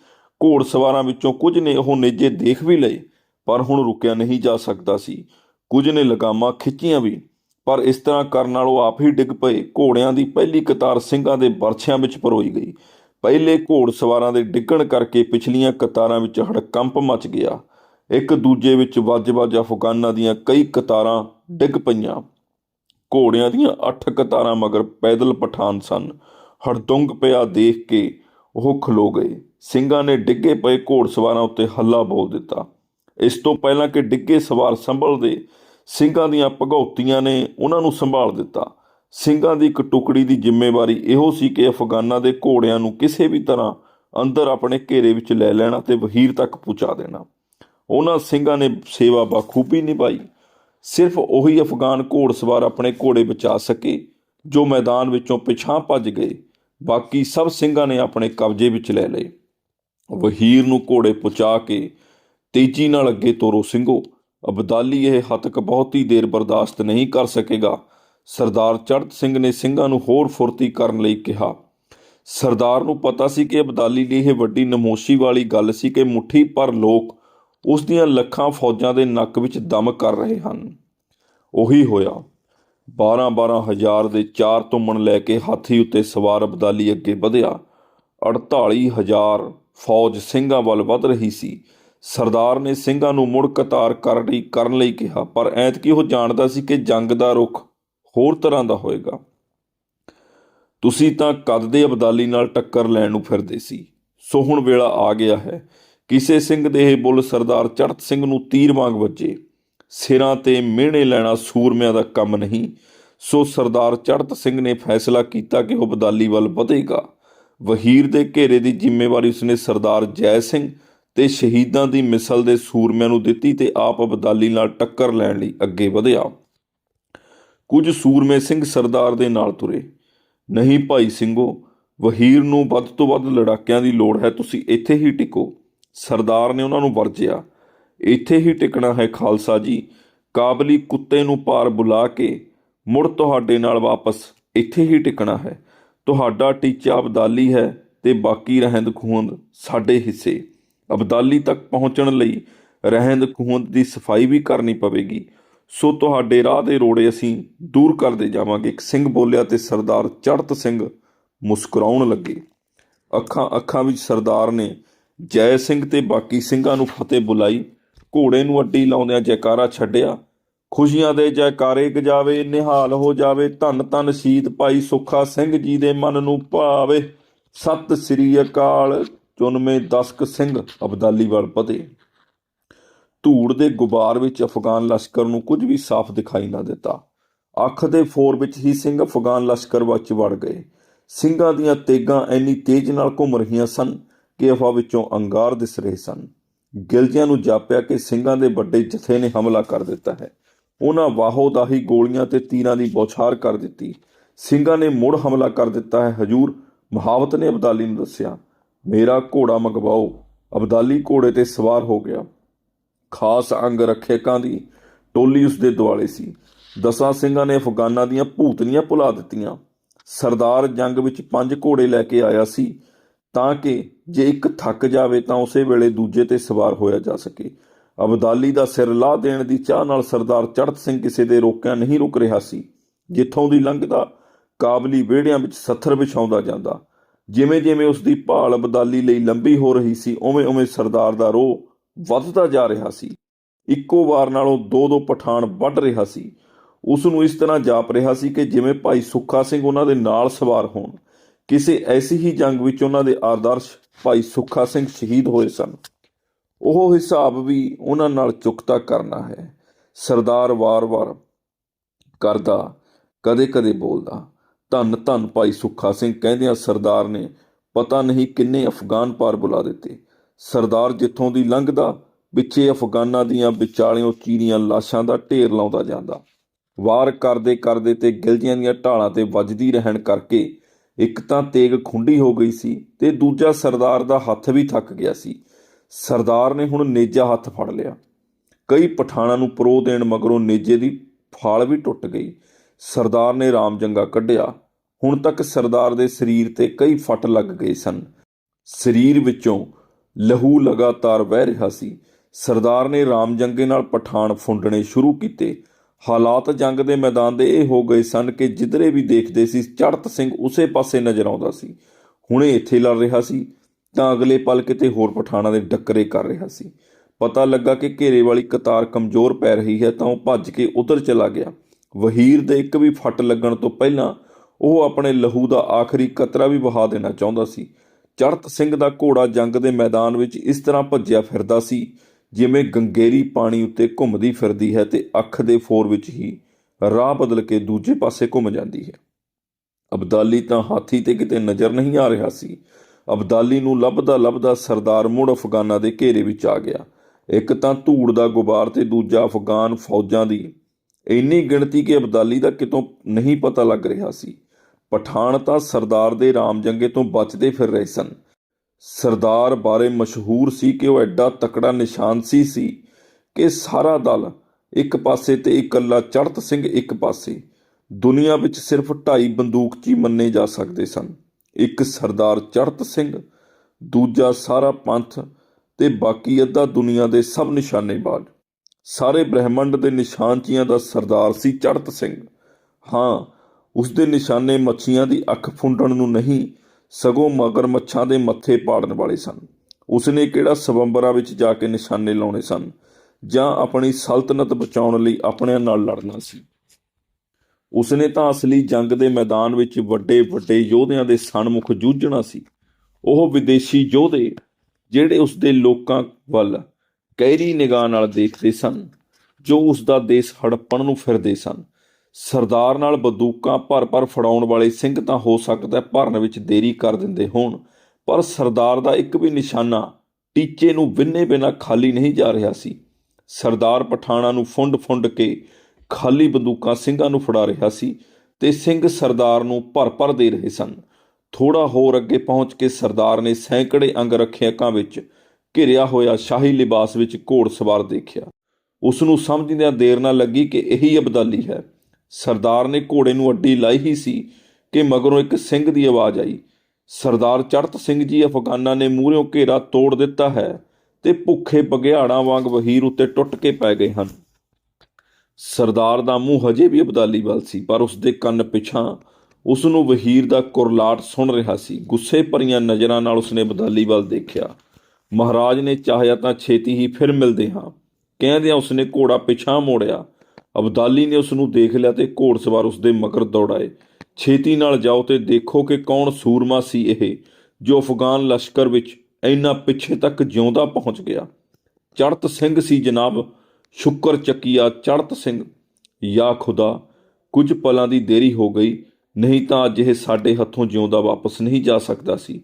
ਘੋੜ ਸਵਾਰਾਂ ਵਿੱਚੋਂ ਕੁਝ ਨੇ ਉਹ ਨੇਜੇ ਦੇਖ ਵੀ ਲਏ, ਪਰ ਹੁਣ ਰੁਕਿਆ ਨਹੀਂ ਜਾ ਸਕਦਾ ਸੀ। ਕੁਝ ਨੇ ਲਗਾਮਾਂ ਖਿੱਚੀਆਂ ਵੀ, ਪਰ ਇਸ ਤਰ੍ਹਾਂ ਕਰਨ ਨਾਲ ਉਹ ਆਪ ਹੀ ਡਿੱਗ ਪਏ। ਘੋੜਿਆਂ ਦੀ ਪਹਿਲੀ ਕਤਾਰ ਸਿੰਘਾਂ ਦੇ ਬਰਛਿਆਂ ਵਿੱਚ ਪਰੋਈ ਗਈ। ਪਹਿਲੇ ਘੋੜ ਸਵਾਰਾਂ ਦੇ ਡਿੱਗਣ ਕਰਕੇ ਪਿਛਲੀਆਂ ਕਤਾਰਾਂ ਵਿੱਚ ਹੜਕੰਪ ਮਚ ਗਿਆ। ਇੱਕ ਦੂਜੇ ਵਿੱਚ ਵੱਜ-ਵੱਜ ਅਫਗਾਨਾਂ ਦੀਆਂ ਕਈ ਕਤਾਰਾਂ ਡਿੱਗ ਪਈਆਂ। ਘੋੜਿਆਂ ਦੀਆਂ ਅੱਠ ਕਤਾਰਾਂ ਮਗਰ ਪੈਦਲ ਪਠਾਨ ਸਨ। ਹੜਦੁੰਗ ਪਿਆ ਦੇਖ ਕੇ ਉਹ ਖਲੋ ਗਏ। ਸਿੰਘਾਂ ਨੇ ਡਿੱਗੇ ਪਏ ਘੋੜਸਵਾਰਾਂ ਉੱਤੇ ਹੱਲਾ ਬੋਲ ਦਿੱਤਾ। ਇਸ ਤੋਂ ਪਹਿਲਾਂ ਕਿ ਡਿੱਗੇ ਸਵਾਰ ਸੰਭਲਦੇ ਸਿੰਘਾਂ ਦੀਆਂ ਭਗੌਤੀਆਂ ਨੇ ਉਹਨਾਂ ਨੂੰ ਸੰਭਾਲ ਦਿੱਤਾ। ਸਿੰਘਾਂ ਦੀ ਇੱਕ ਟੁਕੜੀ ਦੀ ਜ਼ਿੰਮੇਵਾਰੀ ਇਹੋ ਸੀ ਕਿ ਅਫਗਾਨਾਂ ਦੇ ਘੋੜਿਆਂ ਨੂੰ ਕਿਸੇ ਵੀ ਤਰ੍ਹਾਂ ਅੰਦਰ ਆਪਣੇ ਘੇਰੇ ਵਿੱਚ ਲੈ ਲੈਣਾ ਤੇ ਵਹੀਰ ਤੱਕ ਪਹੁੰਚਾ ਦੇਣਾ। ਉਹਨਾਂ ਸਿੰਘਾਂ ਨੇ ਸੇਵਾ ਬਾਖੂਬੀ ਨਿਭਾਈ। ਸਿਰਫ ਉਹੀ ਅਫਗਾਨ ਘੋੜਸਵਾਰ ਆਪਣੇ ਘੋੜੇ ਬਚਾ ਸਕੇ, ਜੋ ਮੈਦਾਨ ਵਿੱਚੋਂ ਪਿਛਾਂ ਭੱਜ ਗਏ। ਬਾਕੀ ਸਭ ਸਿੰਘਾਂ ਨੇ ਆਪਣੇ ਕਬਜ਼ੇ ਵਿੱਚ ਲੈ ਲਏ। ਵਹੀਰ ਨੂੰ ਘੋੜੇ ਪਹੁੰਚਾ ਕੇ ਤੇਜ਼ੀ ਨਾਲ ਅੱਗੇ ਤੋਰੋ ਸਿੰਘੋ। ਅਬਦਾਲੀ ਇਹ ਹੱਤਕ ਬਹੁਤੀ ਦੇਰ ਬਰਦਾਸ਼ਤ ਨਹੀਂ ਕਰ ਸਕੇਗਾ। ਸਰਦਾਰ ਚੜ੍ਹਤ ਸਿੰਘ ਨੇ ਸਿੰਘਾਂ ਨੂੰ ਹੋਰ ਫੁਰਤੀ ਕਰਨ ਲਈ ਕਿਹਾ। ਸਰਦਾਰ ਨੂੰ ਪਤਾ ਸੀ ਕਿ ਅਬਦਾਲੀ ਲਈ ਇਹ ਵੱਡੀ ਨਮੋਸ਼ੀ ਵਾਲੀ ਗੱਲ ਸੀ ਕਿ ਮੁੱਠੀ ਪਰ ਲੋਕ ਉਸ ਦੀਆਂ ਲੱਖਾਂ ਫੌਜਾਂ ਦੇ ਨੱਕ ਵਿੱਚ ਦਮ ਕਰ ਰਹੇ ਹਨ। ਉਹੀ ਹੋਇਆ। 12-12 ਹਜ਼ਾਰ ਦੇ ਚਾਰ ਤੁਮਣ ਲੈ ਕੇ ਹਾਥੀ ਉੱਤੇ ਸਵਾਰ ਅਬਦਾਲੀ ਅੱਗੇ ਵਧਿਆ। 48 ਹਜ਼ਾਰ ਫੌਜ ਸਿੰਘਾਂ ਵੱਲ ਵੱਧ ਰਹੀ ਸੀ। ਸਰਦਾਰ ਨੇ ਸਿੰਘਾਂ ਨੂੰ ਮੁੜ ਕਤਾਰ ਕਰਨੀ ਕਰਨ ਲਈ ਕਿਹਾ, ਪਰ ਐਤਕੀ ਉਹ ਜਾਣਦਾ ਸੀ ਕਿ ਜੰਗ ਦਾ ਰੁਖ ਹੋਰ ਤਰ੍ਹਾਂ ਦਾ ਹੋਏਗਾ। ਤੁਸੀਂ ਤਾਂ ਕਦ ਦੇ ਅਬਦਾਲੀ ਨਾਲ ਟੱਕਰ ਲੈਣ ਨੂੰ ਫਿਰਦੇ ਸੀ। ਸੋ ਹੁਣ ਵੇਲਾ ਆ ਗਿਆ ਹੈ। ਕਿਸੇ ਸਿੰਘ ਦੇ ਇਹ ਬੁੱਲ ਸਰਦਾਰ ਚੜਤ ਸਿੰਘ ਨੂੰ ਤੀਰ ਵਾਂਗ ਵੱਜੇ। ਸਿਰਾਂ ਤੇ ਮਿਹਣੇ ਲੈਣਾ ਸੂਰਮਿਆਂ ਦਾ ਕੰਮ ਨਹੀਂ। ਸੋ ਸਰਦਾਰ ਚੜਤ ਸਿੰਘ ਨੇ ਫੈਸਲਾ ਕੀਤਾ ਕਿ ਉਹ ਬਦਾਲੀ ਵੱਲ ਵਧੇਗਾ। ਵਹੀਰ ਦੇ ਘੇਰੇ ਦੀ ਜ਼ਿੰਮੇਵਾਰੀ ਉਸਨੇ ਸਰਦਾਰ ਜੈ ਸਿੰਘ ਤੇ ਸ਼ਹੀਦਾਂ ਦੀ ਮਿਸਲ ਦੇ ਸੂਰਮਿਆਂ ਨੂੰ ਦਿੱਤੀ ਤੇ ਆਪ ਅਬਦਾਲੀ ਨਾਲ ਟੱਕਰ ਲੈਣ ਲਈ ਅੱਗੇ ਵਧਿਆ। ਕੁਝ ਸੂਰਮੇ ਸਿੰਘ ਸਰਦਾਰ ਦੇ ਨਾਲ ਤੁਰੇ। ਨਹੀਂ ਭਾਈ ਸਿੰਘੋ, ਵਹੀਰ ਨੂੰ ਵੱਧ ਤੋਂ ਵੱਧ ਲੜਾਕਿਆਂ ਦੀ ਲੋੜ ਹੈ, ਤੁਸੀਂ ਇੱਥੇ ਹੀ ਟਿਕੋ। ਸਰਦਾਰ ਨੇ ਉਹਨਾਂ ਨੂੰ ਵਰਜਿਆ। ਇੱਥੇ ਹੀ ਟਿਕਣਾ ਹੈ ਖਾਲਸਾ ਜੀ। ਕਾਬਲੀ ਕੁੱਤੇ ਨੂੰ ਪਾਰ ਬੁਲਾ ਕੇ ਮੁੜ ਤੁਹਾਡੇ ਨਾਲ ਵਾਪਸ ਇੱਥੇ ਹੀ ਟਿਕਣਾ ਹੈ। ਤੁਹਾਡਾ ਟੀਚਾ ਅਬਦਾਲੀ ਹੈ ਤੇ ਬਾਕੀ ਰਹਿੰਦ ਖੂੰਦ ਸਾਡੇ ਹਿੱਸੇ। ਅਬਦਾਲੀ ਤੱਕ ਪਹੁੰਚਣ ਲਈ ਰਹਿੰਦ ਖੂੰਦ ਦੀ ਸਫ਼ਾਈ ਵੀ ਕਰਨੀ ਪਵੇਗੀ। ਸੋ ਤੁਹਾਡੇ ਰਾਹ ਦੇ ਰੋੜੇ ਅਸੀਂ ਦੂਰ ਕਰਦੇ ਜਾਵਾਂਗੇ। ਇੱਕ ਸਿੰਘ ਬੋਲਿਆ ਤੇ ਸਰਦਾਰ ਚੜਤ ਸਿੰਘ ਮੁਸਕਰਾਉਣ ਲੱਗੇ। ਅੱਖਾਂ ਅੱਖਾਂ ਵਿੱਚ ਸਰਦਾਰ ਨੇ ਜੈ ਸਿੰਘ ਤੇ ਬਾਕੀ ਸਿੰਘਾਂ ਨੂੰ ਫਤਿਹ ਬੁਲਾਈ। ਘੋੜੇ ਨੂੰ ਅੱਡੀ ਲਾਉਂਦਿਆਂ ਜੈਕਾਰਾ ਛੱਡਿਆ। ਖੁਸ਼ੀਆਂ ਦੇ ਜੈਕਾਰੇ ਗਜਾਵੇ, ਨਿਹਾਲ ਹੋ ਜਾਵੇ। ਧੰਨ ਧੰਨ ਸ਼ਹੀਦ ਭਾਈ ਸੁੱਖਾ ਸਿੰਘ ਜੀ ਦੇ ਮਨ ਨੂੰ ਭਾਵੇ। ਸਤਿ ਸ੍ਰੀ ਅਕਾਲ। ਚੁਨਮੇ ਦਸਕ ਸਿੰਘ ਅਬਦਾਲੀ ਅਬਦਾਲੀਵਾਲ ਪਤੇ ਧੂੜ ਦੇ ਗੁਬਾਰ ਵਿੱਚ ਅਫਗਾਨ ਲਸ਼ਕਰ ਨੂੰ ਕੁਝ ਵੀ ਸਾਫ਼ ਦਿਖਾਈ ਨਾ ਦਿੱਤਾ। ਅੱਖ ਦੇ ਫੋਰ ਵਿੱਚ ਹੀ ਸਿੰਘ ਅਫਗਾਨ ਲਸ਼ਕਰ ਵਿੱਚ ਵੜ ਗਏ। ਸਿੰਘਾਂ ਦੀਆਂ ਤੇਗਾਂ ਇੰਨੀ ਤੇਜ਼ ਨਾਲ ਘੁੰਮ ਰਹੀਆਂ ਸਨ ਕਿ ਹਵਾ ਵਿੱਚੋਂ ਅੰਗਾਰ ਦਿਸ ਰਹੇ ਸਨ। ਗਿਲਜਿਆਂ ਨੂੰ ਜਾਪਿਆ ਕਿ ਸਿੰਘਾਂ ਦੇ ਵੱਡੇ ਜਥੇ ਨੇ ਹਮਲਾ ਕਰ ਦਿੱਤਾ ਹੈ। ਉਹਨਾਂ ਵਾਹੋ ਦਾਹੀ ਗੋਲੀਆਂ ਤੇ ਤੀਰਾਂ ਦੀ ਬੌਛਾਰ ਕਰ ਦਿੱਤੀ। ਸਿੰਘਾਂ ਨੇ ਮੁੜ ਹਮਲਾ ਕਰ ਦਿੱਤਾ ਹੈ। ਹਜੂਰ ਮਹਾਵਤ ਨੇ ਅਬਦਾਲੀ ਨੂੰ ਦੱਸਿਆ, ਮੇਰਾ ਘੋੜਾ ਮੰਗਵਾਓ। ਅਬਦਾਲੀ ਘੋੜੇ ਤੇ ਸਵਾਰ ਹੋ ਗਿਆ। ਖਾਸ ਅੰਗ ਰੱਖੇਕਾਂ ਦੀ ਟੋਲੀ ਉਸ ਦੇ ਦੁਆਲੇ ਸੀ। ਦਸਾਂ ਸਿੰਘਾਂ ਨੇ ਅਫਗਾਨਾਂ ਦੀਆਂ ਭੂਤਨੀਆਂ ਭੁਲਾ ਦਿੱਤੀਆਂ। ਸਰਦਾਰ ਜੰਗ ਵਿੱਚ ਪੰਜ ਘੋੜੇ ਲੈ ਕੇ ਆਇਆ ਸੀ ਤਾਂ ਕਿ ਜੇ ਇੱਕ ਥੱਕ ਜਾਵੇ ਤਾਂ ਉਸੇ ਵੇਲੇ ਦੂਜੇ ਤੇ ਸਵਾਰ ਹੋਇਆ ਜਾ ਸਕੇ। ਅਬਦਾਲੀ ਦਾ ਸਿਰ ਲਾਹ ਦੇਣ ਦੀ ਚਾਹ ਨਾਲ ਸਰਦਾਰ ਚੜਤ ਸਿੰਘ ਕਿਸੇ ਦੇ ਰੋਕਿਆ ਨਹੀਂ ਰੁਕ ਰਿਹਾ ਸੀ। ਜਿੱਥੋਂ ਦੀ ਲੰਘਦਾ, ਕਾਬਲੀ ਵਿਹੜਿਆਂ ਵਿੱਚ ਸੱਥਰ ਵਿਛਾਉਂਦਾ ਜਾਂਦਾ। ਜਿਵੇਂ ਜਿਵੇਂ ਉਸ ਦੀ ਭਾਲ ਅਬਦਾਲੀ ਲਈ ਲੰਬੀ ਹੋ ਰਹੀ ਸੀ ਉਵੇਂ ਉਵੇਂ ਸਰਦਾਰ ਦਾ ਰੋਹ ਵੱਧਦਾ ਜਾ ਰਿਹਾ ਸੀ। ਇੱਕੋ ਵਾਰ ਨਾਲੋਂ ਦੋ ਦੋ ਪਠਾਨ ਵੱਢ ਰਿਹਾ ਸੀ। ਉਸ ਨੂੰ ਇਸ ਤਰ੍ਹਾਂ ਜਾਪ ਰਿਹਾ ਸੀ ਕਿ ਜਿਵੇਂ ਭਾਈ ਸੁੱਖਾ ਸਿੰਘ ਉਹਨਾਂ ਦੇ ਨਾਲ ਸਵਾਰ ਹੋਣ। ਕਿਸੇ ਐਸੀ ਹੀ ਜੰਗ ਵਿੱਚ ਉਹਨਾਂ ਦੇ ਆਦਰਸ਼ ਭਾਈ ਸੁੱਖਾ ਸਿੰਘ ਸ਼ਹੀਦ ਹੋਏ ਸਨ। ਉਹ ਹਿਸਾਬ ਵੀ ਉਹਨਾਂ ਨਾਲ ਚੁਕਤਾ ਕਰਨਾ ਹੈ। ਸਰਦਾਰ ਵਾਰ-ਵਾਰ ਕਰਦਾ, ਕਦੇ-ਕਦੇ ਬੋਲਦਾ ਧੰਨ ਧੰਨ ਭਾਈ ਸੁੱਖਾ ਸਿੰਘ, ਕਹਿੰਦਿਆਂ ਸਰਦਾਰ ਨੇ ਪਤਾ ਨਹੀਂ ਕਿੰਨੇ ਅਫਗਾਨ ਪਾਰ ਬੁਲਾ ਦਿੱਤੇ। ਸਰਦਾਰ ਜਿੱਥੋਂ ਦੀ ਲੰਘਦਾ, ਵਿੱਚੇ ਅਫਗਾਨਾਂ ਦੀਆਂ ਵਿਚਾਲਿਓਂ ਚੀਰੀਆਂ ਲਾਸ਼ਾਂ ਦਾ ਢੇਰ ਲਾਉਂਦਾ ਜਾਂਦਾ। ਵਾਰ ਕਰਦੇ ਕਰਦੇ ਤੇ ਗਿਲਜੀਆਂ ਦੀਆਂ ਢਾਲਾਂ ਤੇ ਵੱਜਦੀ ਰਹਿਣ ਕਰਕੇ ਇੱਕ ਤਾਂ ਤੇਗ ਖੁੰਡੀ ਹੋ ਗਈ ਸੀ ਤੇ ਦੂਜਾ ਸਰਦਾਰ ਦਾ ਹੱਥ ਵੀ ਥੱਕ ਗਿਆ ਸੀ। ਸਰਦਾਰ ਨੇ ਹੁਣ ਨੇਜਾ ਹੱਥ ਫੜ ਲਿਆ। ਕਈ ਪਠਾਣਾਂ ਨੂੰ ਪਰੋ ਦੇਣ ਮਗਰੋਂ ਨੇਜੇ ਦੀ ਫਾਲ ਵੀ ਟੁੱਟ ਗਈ। ਸਰਦਾਰ ਨੇ ਰਾਮ ਜੰਗਾ ਕੱਢਿਆ। ਹੁਣ ਤੱਕ ਸਰਦਾਰ ਦੇ ਸਰੀਰ ਤੇ ਕਈ ਫੱਟ ਲੱਗ ਗਏ ਸਨ। ਸਰੀਰ ਵਿੱਚੋਂ ਲਹੂ ਲਗਾਤਾਰ ਵਹਿ ਰਿਹਾ ਸੀ। ਸਰਦਾਰ ਨੇ ਰਾਮ ਜੰਗੇ ਨਾਲ ਪਠਾਨ ਫੁੰਡਣੇ ਸ਼ੁਰੂ ਕੀਤੇ। ਹਾਲਾਤ ਜੰਗ ਦੇ ਮੈਦਾਨ ਦੇ ਇਹ ਹੋ ਗਏ ਸਨ ਕਿ ਜਿੱਧਰੇ ਵੀ ਦੇਖਦੇ ਸੀ ਚੜਤ ਸਿੰਘ ਉਸੇ ਪਾਸੇ ਨਜ਼ਰ ਆਉਂਦਾ ਸੀ। ਹੁਣੇ ਇੱਥੇ ਲੜ ਰਿਹਾ ਸੀ, ਤਾਂ ਅਗਲੇ ਪਲ ਕਿਤੇ ਹੋਰ ਪਠਾਨਾਂ ਦੇ ਡੱਕਰੇ ਕਰ ਰਿਹਾ ਸੀ। ਪਤਾ ਲੱਗਾ ਕਿ ਘੇਰੇ ਵਾਲੀ ਕਤਾਰ ਕਮਜ਼ੋਰ ਪੈ ਰਹੀ ਹੈ, ਤਾਂ ਉਹ ਭੱਜ ਕੇ ਉਧਰ ਚਲਾ ਗਿਆ। ਵਹੀਰ ਦੇ ਇੱਕ ਵੀ ਫੱਟ ਲੱਗਣ ਤੋਂ ਪਹਿਲਾਂ ਉਹ ਆਪਣੇ ਲਹੂ ਦਾ ਆਖਰੀ ਕਤਰਾ ਵੀ ਵਹਾ ਦੇਣਾ ਚਾਹੁੰਦਾ ਸੀ। ਚੜਤ ਸਿੰਘ ਦਾ ਘੋੜਾ ਜੰਗ ਦੇ ਮੈਦਾਨ ਵਿੱਚ ਇਸ ਤਰ੍ਹਾਂ ਭੱਜਿਆ ਫਿਰਦਾ ਸੀ, ਜਿਵੇਂ ਗੰਗੇਰੀ ਪਾਣੀ ਉੱਤੇ ਘੁੰਮਦੀ ਫਿਰਦੀ ਹੈ ਤੇ ਅੱਖ ਦੇ ਫੋਰ ਵਿੱਚ ਹੀ ਰਾਹ ਬਦਲ ਕੇ ਦੂਜੇ ਪਾਸੇ ਘੁੰਮ ਜਾਂਦੀ ਹੈ। ਅਬਦਾਲੀ ਤਾਂ ਹਾਥੀ ਤੇ ਕਿਤੇ ਨਜ਼ਰ ਨਹੀਂ ਆ ਰਿਹਾ ਸੀ। ਅਬਦਾਲੀ ਨੂੰ ਲੱਭਦਾ ਲੱਭਦਾ ਸਰਦਾਰ ਮੁੜ ਅਫਗਾਨਾਂ ਦੇ ਘੇਰੇ ਵਿੱਚ ਆ ਗਿਆ। ਇੱਕ ਤਾਂ ਧੂੜ ਦਾ ਗੁਬਾਰ ਤੇ ਦੂਜਾ ਅਫਗਾਨ ਫੌਜਾਂ ਦੀ। ਇੰਨੀ ਗਿਣਤੀ ਕਿ ਅਬਦਾਲੀ ਦਾ ਕਿਤੋਂ ਨਹੀਂ ਪਤਾ ਲੱਗ ਰਿਹਾ ਸੀ। ਪਠਾਨ ਤਾਂ ਸਰਦਾਰ ਦੇ ਰਾਮ ਜੰਗੇ ਤੋਂ ਬਚਦੇ ਫਿਰ ਰਹੇ ਸਨ। ਸਰਦਾਰ ਬਾਰੇ ਮਸ਼ਹੂਰ ਸੀ ਕਿ ਉਹ ਐਡਾ ਤਕੜਾ ਨਿਸ਼ਾਨਸੀ ਸੀ ਕਿ ਸਾਰਾ ਦਲ ਇੱਕ ਪਾਸੇ ਤੇ ਇਕੱਲਾ ਚੜਤ ਸਿੰਘ ਇੱਕ ਪਾਸੇ, ਦੁਨੀਆ ਵਿੱਚ ਸਿਰਫ ਢਾਈ ਬੰਦੂਕਚੀ ਮੰਨੇ ਜਾ ਸਕਦੇ ਸਨ। ਇੱਕ ਸਰਦਾਰ ਚੜਤ ਸਿੰਘ, ਦੂਜਾ ਸਾਰਾ ਪੰਥ ਤੇ ਬਾਕੀ ਅੱਧਾ ਦੁਨੀਆ ਦੇ ਸਭ ਨਿਸ਼ਾਨੇਬਾਜ਼। ਸਾਰੇ ਬ੍ਰਹਿਮੰਡ ਦੇ ਨਿਸ਼ਾਨਚੀਆਂ ਦਾ ਸਰਦਾਰ ਸੀ ਚੜਤ ਸਿੰਘ। ਹਾਂ ਉਸ ਦੇ ਨਿਸ਼ਾਨੇ ਮੱਛੀਆਂ ਦੀ ਅੱਖ ਫੁੰਡਣ ਨੂੰ ਨਹੀਂ, ਸਗੋਂ ਮਗਰ ਮੱਛਾਂ ਦੇ ਮੱਥੇ ਪਾੜਨ ਵਾਲੇ ਸਨ। ਉਸਨੇ ਕਿਹੜਾ ਸਵੰਬਰਾਂ ਵਿੱਚ ਜਾ ਕੇ ਨਿਸ਼ਾਨੇ ਲਾਉਣੇ ਸਨ? ਜਾਂ ਆਪਣੀ ਸਲਤਨਤ ਬਚਾਉਣ ਲਈ ਆਪਣਿਆਂ ਨਾਲ ਲੜਨਾ ਸੀ? ਉਸਨੇ ਤਾਂ ਅਸਲੀ ਜੰਗ ਦੇ ਮੈਦਾਨ ਵਿੱਚ ਵੱਡੇ ਵੱਡੇ ਯੋਧਿਆਂ ਦੇ ਸਨਮੁਖ ਜੂਝਣਾ ਸੀ। ਉਹ ਵਿਦੇਸ਼ੀ ਯੋਧੇ, ਜਿਹੜੇ ਉਸ ਦੇ ਲੋਕਾਂ ਵੱਲ ਗਹਿਰੀ ਨਿਗਾਹ ਨਾਲ ਦੇਖਦੇ ਸਨ, ਜੋ ਉਸ ਦਾ ਦੇਸ਼ ਹੜੱਪਣ ਨੂੰ ਫਿਰਦੇ ਸਨ। ਸਰਦਾਰ ਨਾਲ ਬੰਦੂਕਾਂ ਭਰ ਭਰ ਫੜਾਉਣ ਵਾਲੇ ਸਿੰਘ ਤਾਂ ਹੋ ਸਕਦਾ ਭਰਨ ਵਿੱਚ ਦੇਰੀ ਕਰ ਦਿੰਦੇ ਹੋਣ, ਪਰ ਸਰਦਾਰ ਦਾ ਇੱਕ ਵੀ ਨਿਸ਼ਾਨਾ ਟੀਚੇ ਨੂੰ ਵਿੰਨੇ ਬਿਨਾ ਖਾਲੀ ਨਹੀਂ ਜਾ ਰਿਹਾ ਸੀ। ਸਰਦਾਰ ਪਠਾਣਾ ਨੂੰ ਫੁੰਡ-ਫੁੰਡ ਕੇ ਖਾਲੀ ਬੰਦੂਕਾਂ ਸਿੰਘਾਂ ਨੂੰ ਫੜਾ ਰਿਹਾ ਸੀ ਤੇ ਸਿੰਘ ਸਰਦਾਰ ਨੂੰ ਭਰ-ਭਰ ਦੇ ਰਹੇ ਸਨ। ਥੋੜਾ ਹੋਰ ਅੱਗੇ ਪਹੁੰਚ ਕੇ ਸਰਦਾਰ ਨੇ ਸੈਂਕੜੇ ਅੰਗ ਰੱਖਿਆਕਾਂ ਵਿੱਚ ਘਿਰਿਆ ਹੋਇਆ ਸ਼ਾਹੀ ਲਿਬਾਸ ਵਿੱਚ ਘੋੜਸਵਾਰ ਦੇਖਿਆ। ਉਸ ਨੂੰ ਸਮਝਦਿਆਂ ਦੇਰ ਨਾ ਲੱਗੀ ਕਿ ਇਹੀ ਅਬਦਾਲੀ ਹੈ। ਸਰਦਾਰ ਨੇ ਘੋੜੇ ਨੂੰ ਅੱਡੀ ਲਾਈ ਹੀ ਸੀ ਕਿ ਮਗਰੋਂ ਇੱਕ ਸਿੰਘ ਦੀ ਆਵਾਜ਼ ਆਈ। ਸਰਦਾਰ ਚੜਤ ਸਿੰਘ ਜੀ ਅਫਗਾਨਾਂ ਨੇ ਮੂਹਰਿਓਂ ਘੇਰਾ ਤੋੜ ਦਿੱਤਾ ਹੈ ਤੇ ਭੁੱਖੇ ਬਗਿਆੜਾਂ ਵਾਂਗ ਵਹੀਰ ਉੱਤੇ ਟੁੱਟ ਕੇ ਪੈ ਗਏ ਹਨ। ਸਰਦਾਰ ਦਾ ਮੂੰਹ ਹਜੇ ਵੀ ਅਬਦਾਲੀ ਵੱਲ ਸੀ, ਪਰ ਉਸ ਦੇ ਕੰਨ ਪਿਛਾਂ ਉਸ ਨੂੰ ਵਹੀਰ ਦਾ ਕੁਰਲਾਟ ਸੁਣ ਰਿਹਾ ਸੀ। ਗੁੱਸੇ ਭਰੀਆਂ ਨਜ਼ਰਾਂ ਨਾਲ ਉਸਨੇ ਅਬਦਾਲੀ ਵੱਲ ਦੇਖਿਆ। ਮਹਾਰਾਜ ਨੇ ਚਾਹਿਆ ਤਾਂ ਛੇਤੀ ਹੀ ਫਿਰ ਮਿਲਦੇ ਹਾਂ। ਕਹਿੰਦਿਆਂ ਉਸਨੇ ਘੋੜਾ ਪਿਛਾਂ ਮੋੜਿਆ। ਅਬਦਾਲੀ ਨੇ ਉਸ ਨੂੰ ਦੇਖ ਲਿਆ ਤੇ ਘੋੜਸਵਾਰ ਉਸ ਦੇ ਮਗਰ ਦੌੜਾਏ ਛੇਤੀ ਨਾਲ ਜਾਓ ਤੇ ਦੇਖੋ ਕਿ ਕੌਣ ਸੂਰਮਾ ਸੀ ਇਹ, ਜੋ ਅਫਗਾਨ ਲਸ਼ਕਰ ਵਿੱਚ ਇੰਨਾ ਪਿੱਛੇ ਤੱਕ ਜਿਉਂਦਾ ਪਹੁੰਚ ਗਿਆ। ਚੜਤ ਸਿੰਘ ਸੀ ਜਨਾਬ, ਸ਼ੁਕਰ ਚੱਕੀਆ ਚੜਤ ਸਿੰਘ। ਯਾ ਖੁਦਾ, ਕੁਝ ਪਲਾਂ ਦੀ ਦੇਰੀ ਹੋ ਗਈ, ਨਹੀਂ ਤਾਂ ਅੱਜ ਇਹ ਸਾਡੇ ਹੱਥੋਂ ਜਿਉਂਦਾ ਵਾਪਸ ਨਹੀਂ ਜਾ ਸਕਦਾ ਸੀ।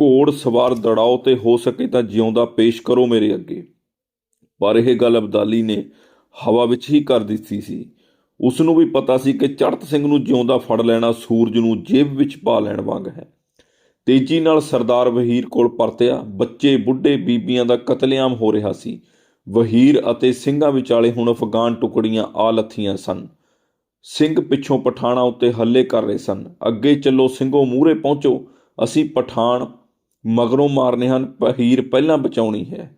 ਘੋੜ ਸਵਾਰ ਦੜਾਓ ਤੇ ਹੋ ਸਕੇ ਤਾਂ ਜਿਉਂਦਾ ਪੇਸ਼ ਕਰੋ ਮੇਰੇ ਅੱਗੇ। ਪਰ ਇਹ ਗੱਲ ਅਬਦਾਲੀ ਨੇ ਹਵਾ ਵਿੱਚ ਹੀ ਕਰ ਦਿੱਤੀ ਸੀ। ਉਸ ਨੂੰ ਵੀ ਪਤਾ ਸੀ ਕਿ ਚੜਤ ਸਿੰਘ ਨੂੰ ਜਿਉਂਦਾ ਫੜ ਲੈਣਾ ਸੂਰਜ ਨੂੰ ਜੇਬ ਵਿੱਚ ਪਾ ਲੈਣ ਵਾਂਗ ਹੈ। ਤੇਜ਼ੀ ਨਾਲ ਸਰਦਾਰ ਵਹੀਰ ਕੋਲ ਪਰਤਿਆ, ਬੱਚੇ, ਬੁੱਢੇ, ਬੀਬੀਆਂ ਦਾ ਕਤਲੇਆਮ ਹੋ ਰਿਹਾ ਸੀ। ਵਹੀਰ ਅਤੇ ਸਿੰਘਾਂ ਵਿਚਾਲੇ ਹੁਣ ਅਫਗਾਨ ਟੁਕੜੀਆਂ ਆ ਲੱਥੀਆਂ ਸਨ। ਸਿੰਘ ਪਿੱਛੋਂ ਪਠਾਣਾ ਉੱਤੇ ਹੱਲੇ ਕਰ ਰਹੇ ਸਨ। ਅੱਗੇ ਚੱਲੋ ਸਿੰਘੋ, ਮੂਹਰੇ ਪਹੁੰਚੋ। ਅਸੀਂ ਪਠਾਨ ਮਗਰੋਂ ਮਾਰਨੇ ਹਨ, ਵਹੀਰ ਪਹਿਲਾਂ ਬਚਾਉਣੀ ਹੈ।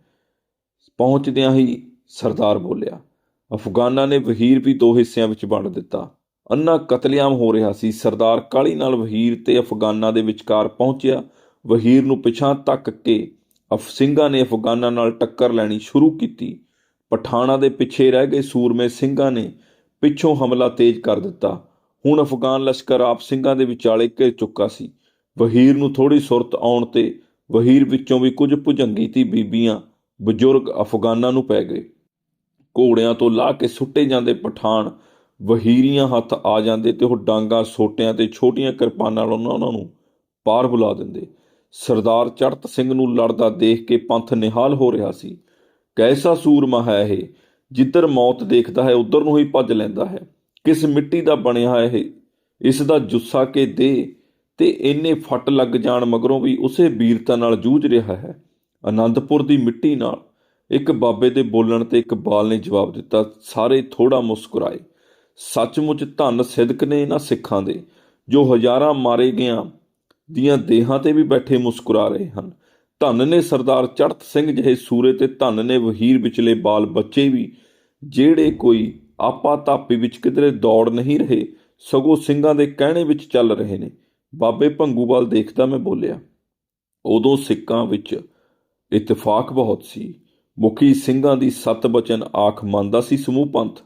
ਪਹੁੰਚਦਿਆਂ ਹੀ ਸਰਦਾਰ ਬੋਲਿਆ ਅਫਗਾਨਾਂ ਨੇ ਵਹੀਰ ਵੀ ਦੋ ਹਿੱਸਿਆਂ ਵਿੱਚ ਵੰਡ ਦਿੱਤਾ। ਅੰਨਾ ਕਤਲੇਆਮ ਹੋ ਰਿਹਾ ਸੀ। ਸਰਦਾਰ ਕਾਲੀ ਨਾਲ ਵਹੀਰ ਤੇ ਅਫਗਾਨਾਂ ਦੇ ਵਿਚਕਾਰ ਪਹੁੰਚਿਆ। ਵਹੀਰ ਨੂੰ ਪਿਛਾਂ ਧੱਕ ਕੇ ਅਫ, ਸਿੰਘਾਂ ਨੇ ਅਫਗਾਨਾਂ ਨਾਲ ਟੱਕਰ ਲੈਣੀ ਸ਼ੁਰੂ ਕੀਤੀ। ਪਠਾਣਾ ਦੇ ਪਿੱਛੇ ਰਹਿ ਗਏ ਸੂਰਮੇ ਸਿੰਘਾਂ ਨੇ ਪਿੱਛੋਂ ਹਮਲਾ ਤੇਜ਼ ਕਰ ਦਿੱਤਾ। ਹੁਣ ਅਫਗਾਨ ਲਸ਼ਕਰ ਆਪ ਸਿੰਘਾਂ ਦੇ ਵਿਚਾਲੇ ਘਿਰ ਚੁੱਕਾ ਸੀ। ਵਹੀਰ ਨੂੰ ਥੋੜੀ ਸੁਰਤ ਆਉਣ ਤੇ ਵਹੀਰ ਵਿੱਚੋਂ ਵੀ ਕੁਝ ਭੁਜੰਗੀ ਤੀ ਬੀਬੀਆਂ, ਬਜ਼ੁਰਗ ਅਫਗਾਨਾਂ ਨੂੰ ਪੈ ਗਏ। ਘੋੜਿਆਂ ਤੋਂ ਲਾਹ ਕੇ ਸੁੱਟੇ ਜਾਂਦੇ ਪਠਾਨ ਵਹੀਰੀਆਂ ਹੱਥ ਆ ਜਾਂਦੇ ਤੇ ਉਹ ਡਾਂਗਾ ਸੋਟਿਆਂ ਤੇ ਛੋਟੀਆਂ ਕਿਰਪਾਨਾਂ ਨਾਲ ਉਹਨਾਂ ਉਹਨਾਂ ਨੂੰ ਪਾਰ ਬੁਲਾ ਦਿੰਦੇ। ਸਰਦਾਰ ਚੜਤ ਸਿੰਘ ਨੂੰ ਲੜਦਾ ਦੇਖ ਕੇ ਪੰਥ ਨਿਹਾਲ ਹੋ ਰਿਹਾ ਸੀ। ਕੈਸਾ ਸੂਰਮਾ ਹੈ ਇਹ? ਜਿੱਧਰ ਮੌਤ ਦੇਖਦਾ ਹੈ, ਉਧਰ ਨੂੰ ਹੀ ਭੱਜ ਲੈਂਦਾ ਹੈ। ਕਿਸ ਮਿੱਟੀ ਦਾ ਬਣਿਆ ਹੈ ਇਹ? ਇਸ ਦਾ ਜੁੱਸਾ ਕੇ ਦੇ? ਤੇ ਇੰਨੇ ਫੱਟ ਲੱਗ ਜਾਣ ਮਗਰੋਂ ਵੀ ਉਸੇ ਵੀਰਤਾ ਨਾਲ ਜੂਝ ਰਿਹਾ ਹੈ। ਆਨੰਦਪੁਰ ਦੀ ਮਿੱਟੀ ਨਾਲ ਇੱਕ ਬਾਬੇ ਦੇ ਬੋਲਣ ਤੇ ਇਕਬਾਲ ਨੇ ਜਵਾਬ ਦਿੱਤਾ, ਸਾਰੇ ਥੋੜਾ ਮੁਸਕਰਾਏ। ਸੱਚਮੁੱਚ ਧੰਨ ਸਿਦਕ ਨੇ ਇਹਨਾਂ ਸਿੱਖਾਂ ਦੇ, ਜੋ ਹਜ਼ਾਰਾਂ ਮਾਰੇ ਗਿਆ ਦੀਆਂ ਦੇਹਾਂ ਤੇ ਵੀ ਬੈਠੇ ਮੁਸਕਰਾ ਰਹੇ ਹਨ। ਧੰਨ ਨੇ ਸਰਦਾਰ ਚੜਤ ਸਿੰਘ ਜਿਹੇ ਸੂਰੇ ਤੇ ਧੰਨ ਨੇ ਵਹੀਰ ਵਿਚਲੇ ਬਾਲ ਬੱਚੇ ਵੀ, ਜਿਹੜੇ ਕੋਈ ਆਪਾ ਤਾਪੀ ਵਿੱਚ ਕਿਧਰੇ ਦੌੜ ਨਹੀਂ ਰਹੇ, ਸਗੋਂ ਸਿੰਘਾਂ ਦੇ ਕਹਿਣੇ ਵਿੱਚ ਚੱਲ ਰਹੇ ਨੇ। ਬਾਬੇ ਭੰਗੂਵਾਲ ਦੇਖਦਾ ਮੈਂ ਬੋਲਿਆ, ਉਦੋਂ ਸਿੱਕਾਂ ਵਿੱਚ ਇਤਫਾਕ ਬਹੁਤ ਸੀ। ਮੁਖੀ ਸਿੰਘਾਂ ਦੀ ਸਤ ਬਚਨ ਆਖ ਮੰਨਦਾ ਸੀ ਸਮੂਹ ਪੰਥ।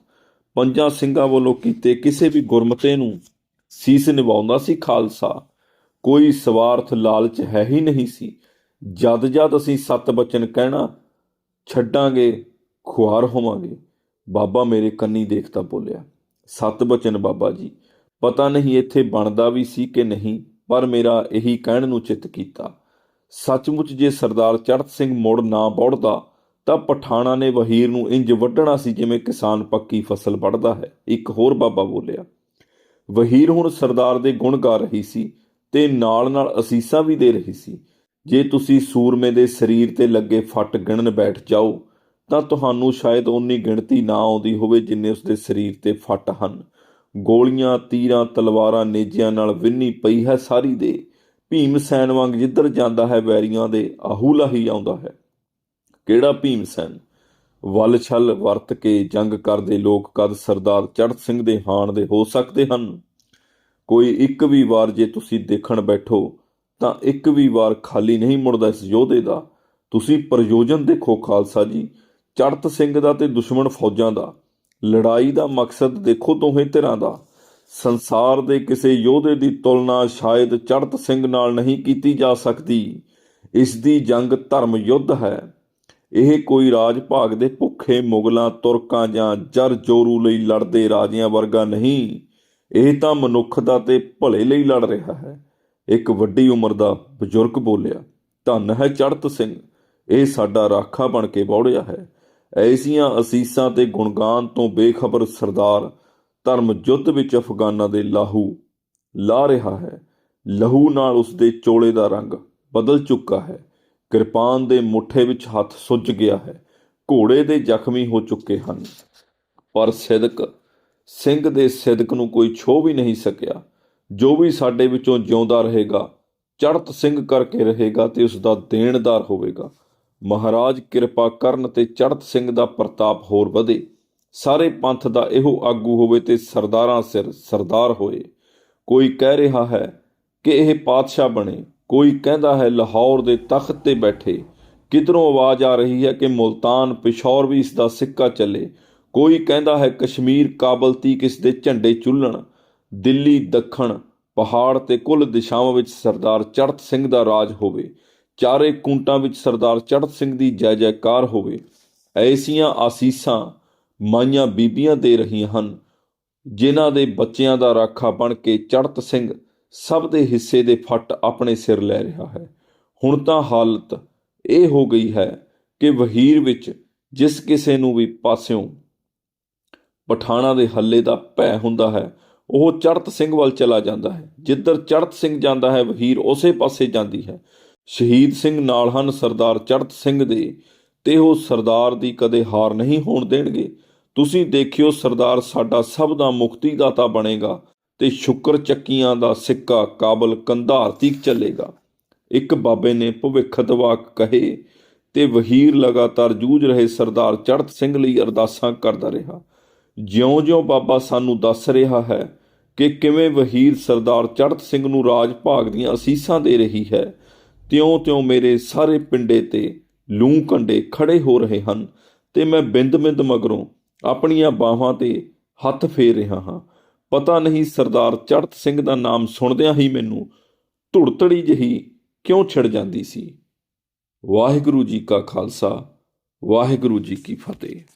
ਪੰਜਾਂ ਸਿੰਘਾਂ ਵੱਲੋਂ ਕੀਤੇ ਕਿਸੇ ਵੀ ਗੁਰਮਤੇ ਨੂੰ ਸੀਸ ਨਿਵਾਉਂਦਾ ਸੀ ਖਾਲਸਾ। ਕੋਈ ਸਵਾਰਥ ਲਾਲਚ ਹੈ ਹੀ ਨਹੀਂ ਸੀ। ਜਦ ਜਦ ਅਸੀਂ ਸਤ ਬਚਨ ਕਹਿਣਾ ਛੱਡਾਂਗੇ, ਖੁਆਰ ਹੋਵਾਂਗੇ। ਬਾਬਾ ਮੇਰੇ ਕੰਨੀ ਦੇਖਦਾ ਬੋਲਿਆ, ਸਤ ਬਚਨ ਬਾਬਾ ਜੀ, ਪਤਾ ਨਹੀਂ ਇੱਥੇ ਬਣਦਾ ਵੀ ਸੀ ਕਿ ਨਹੀਂ, ਪਰ ਮੇਰਾ ਇਹੀ ਕਹਿਣ ਨੂੰ ਚਿੱਤ ਕੀਤਾ। ਸੱਚਮੁੱਚ ਜੇ ਸਰਦਾਰ ਚੜਤ ਸਿੰਘ ਮੁੜ ਨਾ ਬੌੜਦਾ ਤਾਂ ਪਠਾਣਾ ਨੇ ਵਹੀਰ ਨੂੰ ਇੰਜ ਵੱਢਣਾ ਸੀ ਜਿਵੇਂ ਕਿਸਾਨ ਪੱਕੀ ਫਸਲ ਵੱਢਦਾ ਹੈ। ਇੱਕ ਹੋਰ ਬਾਬਾ ਬੋਲਿਆ, ਵਹੀਰ ਹੁਣ ਸਰਦਾਰ ਦੇ ਗੁਣ ਗਾ ਰਹੀ ਸੀ ਤੇ ਨਾਲ ਨਾਲ ਅਸੀਸਾਂ ਵੀ ਦੇ ਰਹੀ ਸੀ। ਜੇ ਤੁਸੀਂ ਸੂਰਮੇ ਦੇ ਸਰੀਰ ਤੇ ਲੱਗੇ ਫੱਟ ਗਿਣਨ ਬੈਠ ਜਾਓ, ਤਾਂ ਤੁਹਾਨੂੰ ਸ਼ਾਇਦ ਓਨੀ ਗਿਣਤੀ ਨਾ ਆਉਂਦੀ ਹੋਵੇ ਜਿੰਨੇ ਉਸਦੇ ਸਰੀਰ ਤੇ ਫੱਟ ਹਨ। ਗੋਲੀਆਂ, ਤੀਰਾਂ, ਤਲਵਾਰਾਂ, ਨੇਜਿਆਂ ਨਾਲ ਵਿੰਨੀ ਪਈ ਹੈ ਸਾਰੀ ਦੇ। ਭੀਮ ਸੈਨ ਵਾਂਗ ਜਿੱਧਰ ਜਾਂਦਾ ਹੈ ਵੈਰੀਆਂ ਦੇ, ਆਹੂਲਾ ਹੀ ਆਉਂਦਾ ਹੈ। ਕਿਹੜਾ ਭੀਮ ਸੈਨ? ਵੱਲ ਛਲ ਵਰਤ ਕੇ ਜੰਗ ਕਰਦੇ ਲੋਕ ਕਦ ਸਰਦਾਰ ਚੜ੍ਹਤ ਸਿੰਘ ਦੇ ਹਾਣ ਦੇ ਹੋ ਸਕਦੇ ਹਨ? ਕੋਈ ਇੱਕ ਵੀ ਵਾਰ ਜੇ ਤੁਸੀਂ ਦੇਖਣ ਬੈਠੋ, ਤਾਂ ਇੱਕ ਵੀ ਵਾਰ ਖਾਲੀ ਨਹੀਂ ਮੁੜਦਾ ਇਸ ਯੋਧੇ ਦਾ। ਤੁਸੀਂ ਪ੍ਰਯੋਜਨ ਦੇਖੋ ਖਾਲਸਾ ਜੀ, ਚੜ੍ਹਤ ਸਿੰਘ ਦਾ ਤੇ ਦੁਸ਼ਮਣ ਫੌਜਾਂ ਦਾ। ਲੜਾਈ ਦਾ ਮਕਸਦ ਦੇਖੋ ਦੋਹੇ ਧਿਰਾਂ ਦਾ। ਸੰਸਾਰ ਦੇ ਕਿਸੇ ਯੋਧੇ ਦੀ ਤੁਲਨਾ ਸ਼ਾਇਦ ਚੜ੍ਹਤ ਸਿੰਘ ਨਾਲ ਨਹੀਂ ਕੀਤੀ ਜਾ ਸਕਦੀ। ਇਸ ਦੀ ਜੰਗ ਧਰਮ ਯੁੱਧ ਹੈ। ਇਹ ਕੋਈ ਰਾਜ ਭਾਗ ਦੇ ਭੁੱਖੇ ਮੁਗਲਾਂ, ਤੁਰਕਾਂ ਜਾਂ ਜਰ ਜੋਰੂ ਲਈ ਲੜਦੇ ਰਾਜਿਆਂ ਵਰਗਾ ਨਹੀਂ। ਇਹ ਤਾਂ ਮਨੁੱਖ ਦਾ ਤੇ ਭਲੇ ਲਈ ਲੜ ਰਿਹਾ ਹੈ। ਇੱਕ ਵੱਡੀ ਉਮਰ ਦਾ ਬਜ਼ੁਰਗ ਬੋਲਿਆ, ਧੰਨ ਹੈ ਚੜਤ ਸਿੰਘ, ਇਹ ਸਾਡਾ ਰਾਖਾ ਬਣ ਕੇ ਬੌੜਿਆ ਹੈ। ਐਸੀਆਂ ਅਸੀਸਾਂ ਤੇ ਗੁਣਗਾਨ ਤੋਂ ਬੇਖਬਰ ਸਰਦਾਰ ਧਰਮ ਯੁੱਧ ਵਿੱਚ ਅਫਗਾਨਾਂ ਦੇ ਲਾਹੂ ਲਾ ਰਿਹਾ ਹੈ। ਲਹੂ ਨਾਲ ਉਸ ਦੇ ਚੋਲੇ ਦਾ ਰੰਗ ਬਦਲ ਚੁੱਕਾ ਹੈ। ਕਿਰਪਾਨ ਦੇ ਮੁੱਠੇ ਵਿੱਚ ਹੱਥ ਸੁੱਜ ਗਿਆ ਹੈ। ਘੋੜੇ ਦੇ ਜ਼ਖਮੀ ਹੋ ਚੁੱਕੇ ਹਨ। ਪਰ ਸਿਦਕ, ਸਿੰਘ ਦੇ ਸਿਦਕ ਨੂੰ ਕੋਈ ਛੋ ਵੀ ਨਹੀਂ ਸਕਿਆ। ਜੋ ਵੀ ਸਾਡੇ ਵਿੱਚੋਂ ਜਿਉਂਦਾ ਰਹੇਗਾ ਚੜਤ ਸਿੰਘ ਕਰਕੇ ਰਹੇਗਾ ਤੇ ਉਸ ਦਾ ਦੇਣਦਾਰ ਹੋਵੇਗਾ। ਮਹਾਰਾਜ ਕਿਰਪਾ ਕਰਨ ਤੇ ਚੜਤ ਸਿੰਘ ਦਾ ਪ੍ਰਤਾਪ ਹੋਰ ਵਧੇ। ਸਾਰੇ ਪੰਥ ਦਾ ਇਹੋ ਆਗੂ ਹੋਵੇ ਤੇ ਸਰਦਾਰਾਂ ਸਿਰ ਸਰਦਾਰ ਹੋਏ। ਕੋਈ ਕਹਿ ਰਿਹਾ ਹੈ ਕਿ ਇਹ ਪਾਤਸ਼ਾਹ ਬਣੇ। ਕੋਈ ਕਹਿੰਦਾ ਹੈ ਲਾਹੌਰ ਦੇ ਤਖਤ ਤੇ ਬੈਠੇ। ਕਿਧਰੋਂ ਆਵਾਜ਼ ਆ ਰਹੀ ਹੈ ਕਿ ਮੁਲਤਾਨ ਪਿਸ਼ੌਰ ਵੀ ਇਸ ਦਾ ਸਿੱਕਾ ਚੱਲੇ। ਕੋਈ ਕਹਿੰਦਾ ਹੈ ਕਸ਼ਮੀਰ ਕਾਬਲ ਤੀਕ ਇਸ ਦੇ ਝੰਡੇ ਚੁੱਲਣ ਦਿੱਲੀ ਦੱਖਣ ਪਹਾੜ ਤੇ ਕੁੱਲ ਦਿਸ਼ਾਵਾਂ ਵਿੱਚ ਸਰਦਾਰ ਚੜਤ ਸਿੰਘ ਦਾ ਰਾਜ ਹੋਵੇ। ਚਾਰੇ ਕੁੰਟਾਂ ਵਿੱਚ ਸਰਦਾਰ ਚੜਤ ਸਿੰਘ ਦੀ ਜੈ ਜੈਕਾਰ ਹੋਵੇ। ਐਸੀਆਂ ਆਸੀਸਾਂ ਮਾਈਆਂ ਬੀਬੀਆਂ ਦੇ ਰਹੀਆਂ ਹਨ, ਜਿਨ੍ਹਾਂ ਦੇ ਬੱਚਿਆਂ ਦਾ ਰਾਖਾ ਬਣ ਕੇ ਚੜਤ ਸਿੰਘ ਸਭ ਦੇ ਹਿੱਸੇ ਦੇ ਫੱਟ ਆਪਣੇ ਸਿਰ ਲੈ ਰਿਹਾ ਹੈ। ਹੁਣ ਤਾਂ ਹਾਲਤ ਇਹ ਹੋ ਗਈ ਹੈ ਕਿ ਵਹੀਰ ਵਿੱਚ ਜਿਸ ਕਿਸੇ ਨੂੰ ਵੀ ਪਾਸਿਓਂ ਪਠਾਣਾ ਦੇ ਹੱਲੇ ਦਾ ਭੈ ਹੁੰਦਾ ਹੈ, ਉਹ ਚੜਤ ਸਿੰਘ ਵੱਲ ਚਲਾ ਜਾਂਦਾ ਹੈ। ਜਿੱਧਰ ਚੜਤ ਸਿੰਘ ਜਾਂਦਾ ਹੈ, ਵਹੀਰ ਉਸੇ ਪਾਸੇ ਜਾਂਦੀ ਹੈ। ਸ਼ਹੀਦ ਸਿੰਘ ਨਾਲ ਹਨ ਸਰਦਾਰ ਚੜ੍ਹਤ ਸਿੰਘ ਦੇ, ਤੇ ਉਹ ਸਰਦਾਰ ਦੀ ਕਦੇ ਹਾਰ ਨਹੀਂ ਹੋਣ ਦੇਣਗੇ। ਤੁਸੀਂ ਦੇਖਿਓ ਸਰਦਾਰ ਸਾਡਾ ਸਭ ਦਾ ਮੁਕਤੀ ਦਾਤਾ ਬਣੇਗਾ। ਤੇ ਸ਼ੁਕਰ ਚੱਕੀਆਂ ਦਾ ਸਿੱਕਾ ਕਾਬਲ ਕੰਧਾਰ ਤੀਕ ਚੱਲੇਗਾ। ਇੱਕ ਬਾਬੇ ਨੇ ਭਵਿੱਖ ਦਵਾਕ ਕਹੇ ਤੇ ਵਹੀਰ ਲਗਾਤਾਰ ਜੂਝ ਰਹੇ ਸਰਦਾਰ ਚੜਤ ਸਿੰਘ ਲਈ ਅਰਦਾਸਾਂ ਕਰਦਾ ਰਿਹਾ। ਜਿਉਂ-ਜਿਉਂ ਬਾਬਾ ਸਾਨੂੰ ਦੱਸ ਰਿਹਾ ਹੈ ਕਿ ਕਿਵੇਂ ਵਹੀਰ ਸਰਦਾਰ ਚੜਤ ਸਿੰਘ ਨੂੰ ਰਾਜ ਭਾਗ ਦੀਆਂ ਅਸੀਸਾਂ ਦੇ ਰਹੀ ਹੈ, ਤਿਉਂ-ਤਿਉਂ ਮੇਰੇ ਸਾਰੇ ਪਿੰਡੇ ਤੇ ਲੂੰ ਕੰਡੇ ਖੜੇ ਹੋ ਰਹੇ ਹਨ ਤੇ ਮੈਂ ਬਿੰਦ-ਬਿੰਦ ਮਗਰੋਂ ਆਪਣੀਆਂ ਬਾਹਾਂ ਤੇ ਹੱਥ ਫੇਰ ਰਿਹਾ ਹਾਂ। ਪਤਾ ਨਹੀਂ ਸਰਦਾਰ ਚੜਤ ਸਿੰਘ ਦਾ ਨਾਮ ਸੁਣਦਿਆਂ ਹੀ ਮੈਨੂੰ ਧੁੜਤੜੀ ਜਿਹੀ ਕਿਉਂ ਛਿੜ ਜਾਂਦੀ ਸੀ। ਵਾਹਿਗੁਰੂ ਜੀ ਕਾ ਖਾਲਸਾ, ਵਾਹਿਗੁਰੂ ਜੀ ਕੀ ਫਤਿਹ।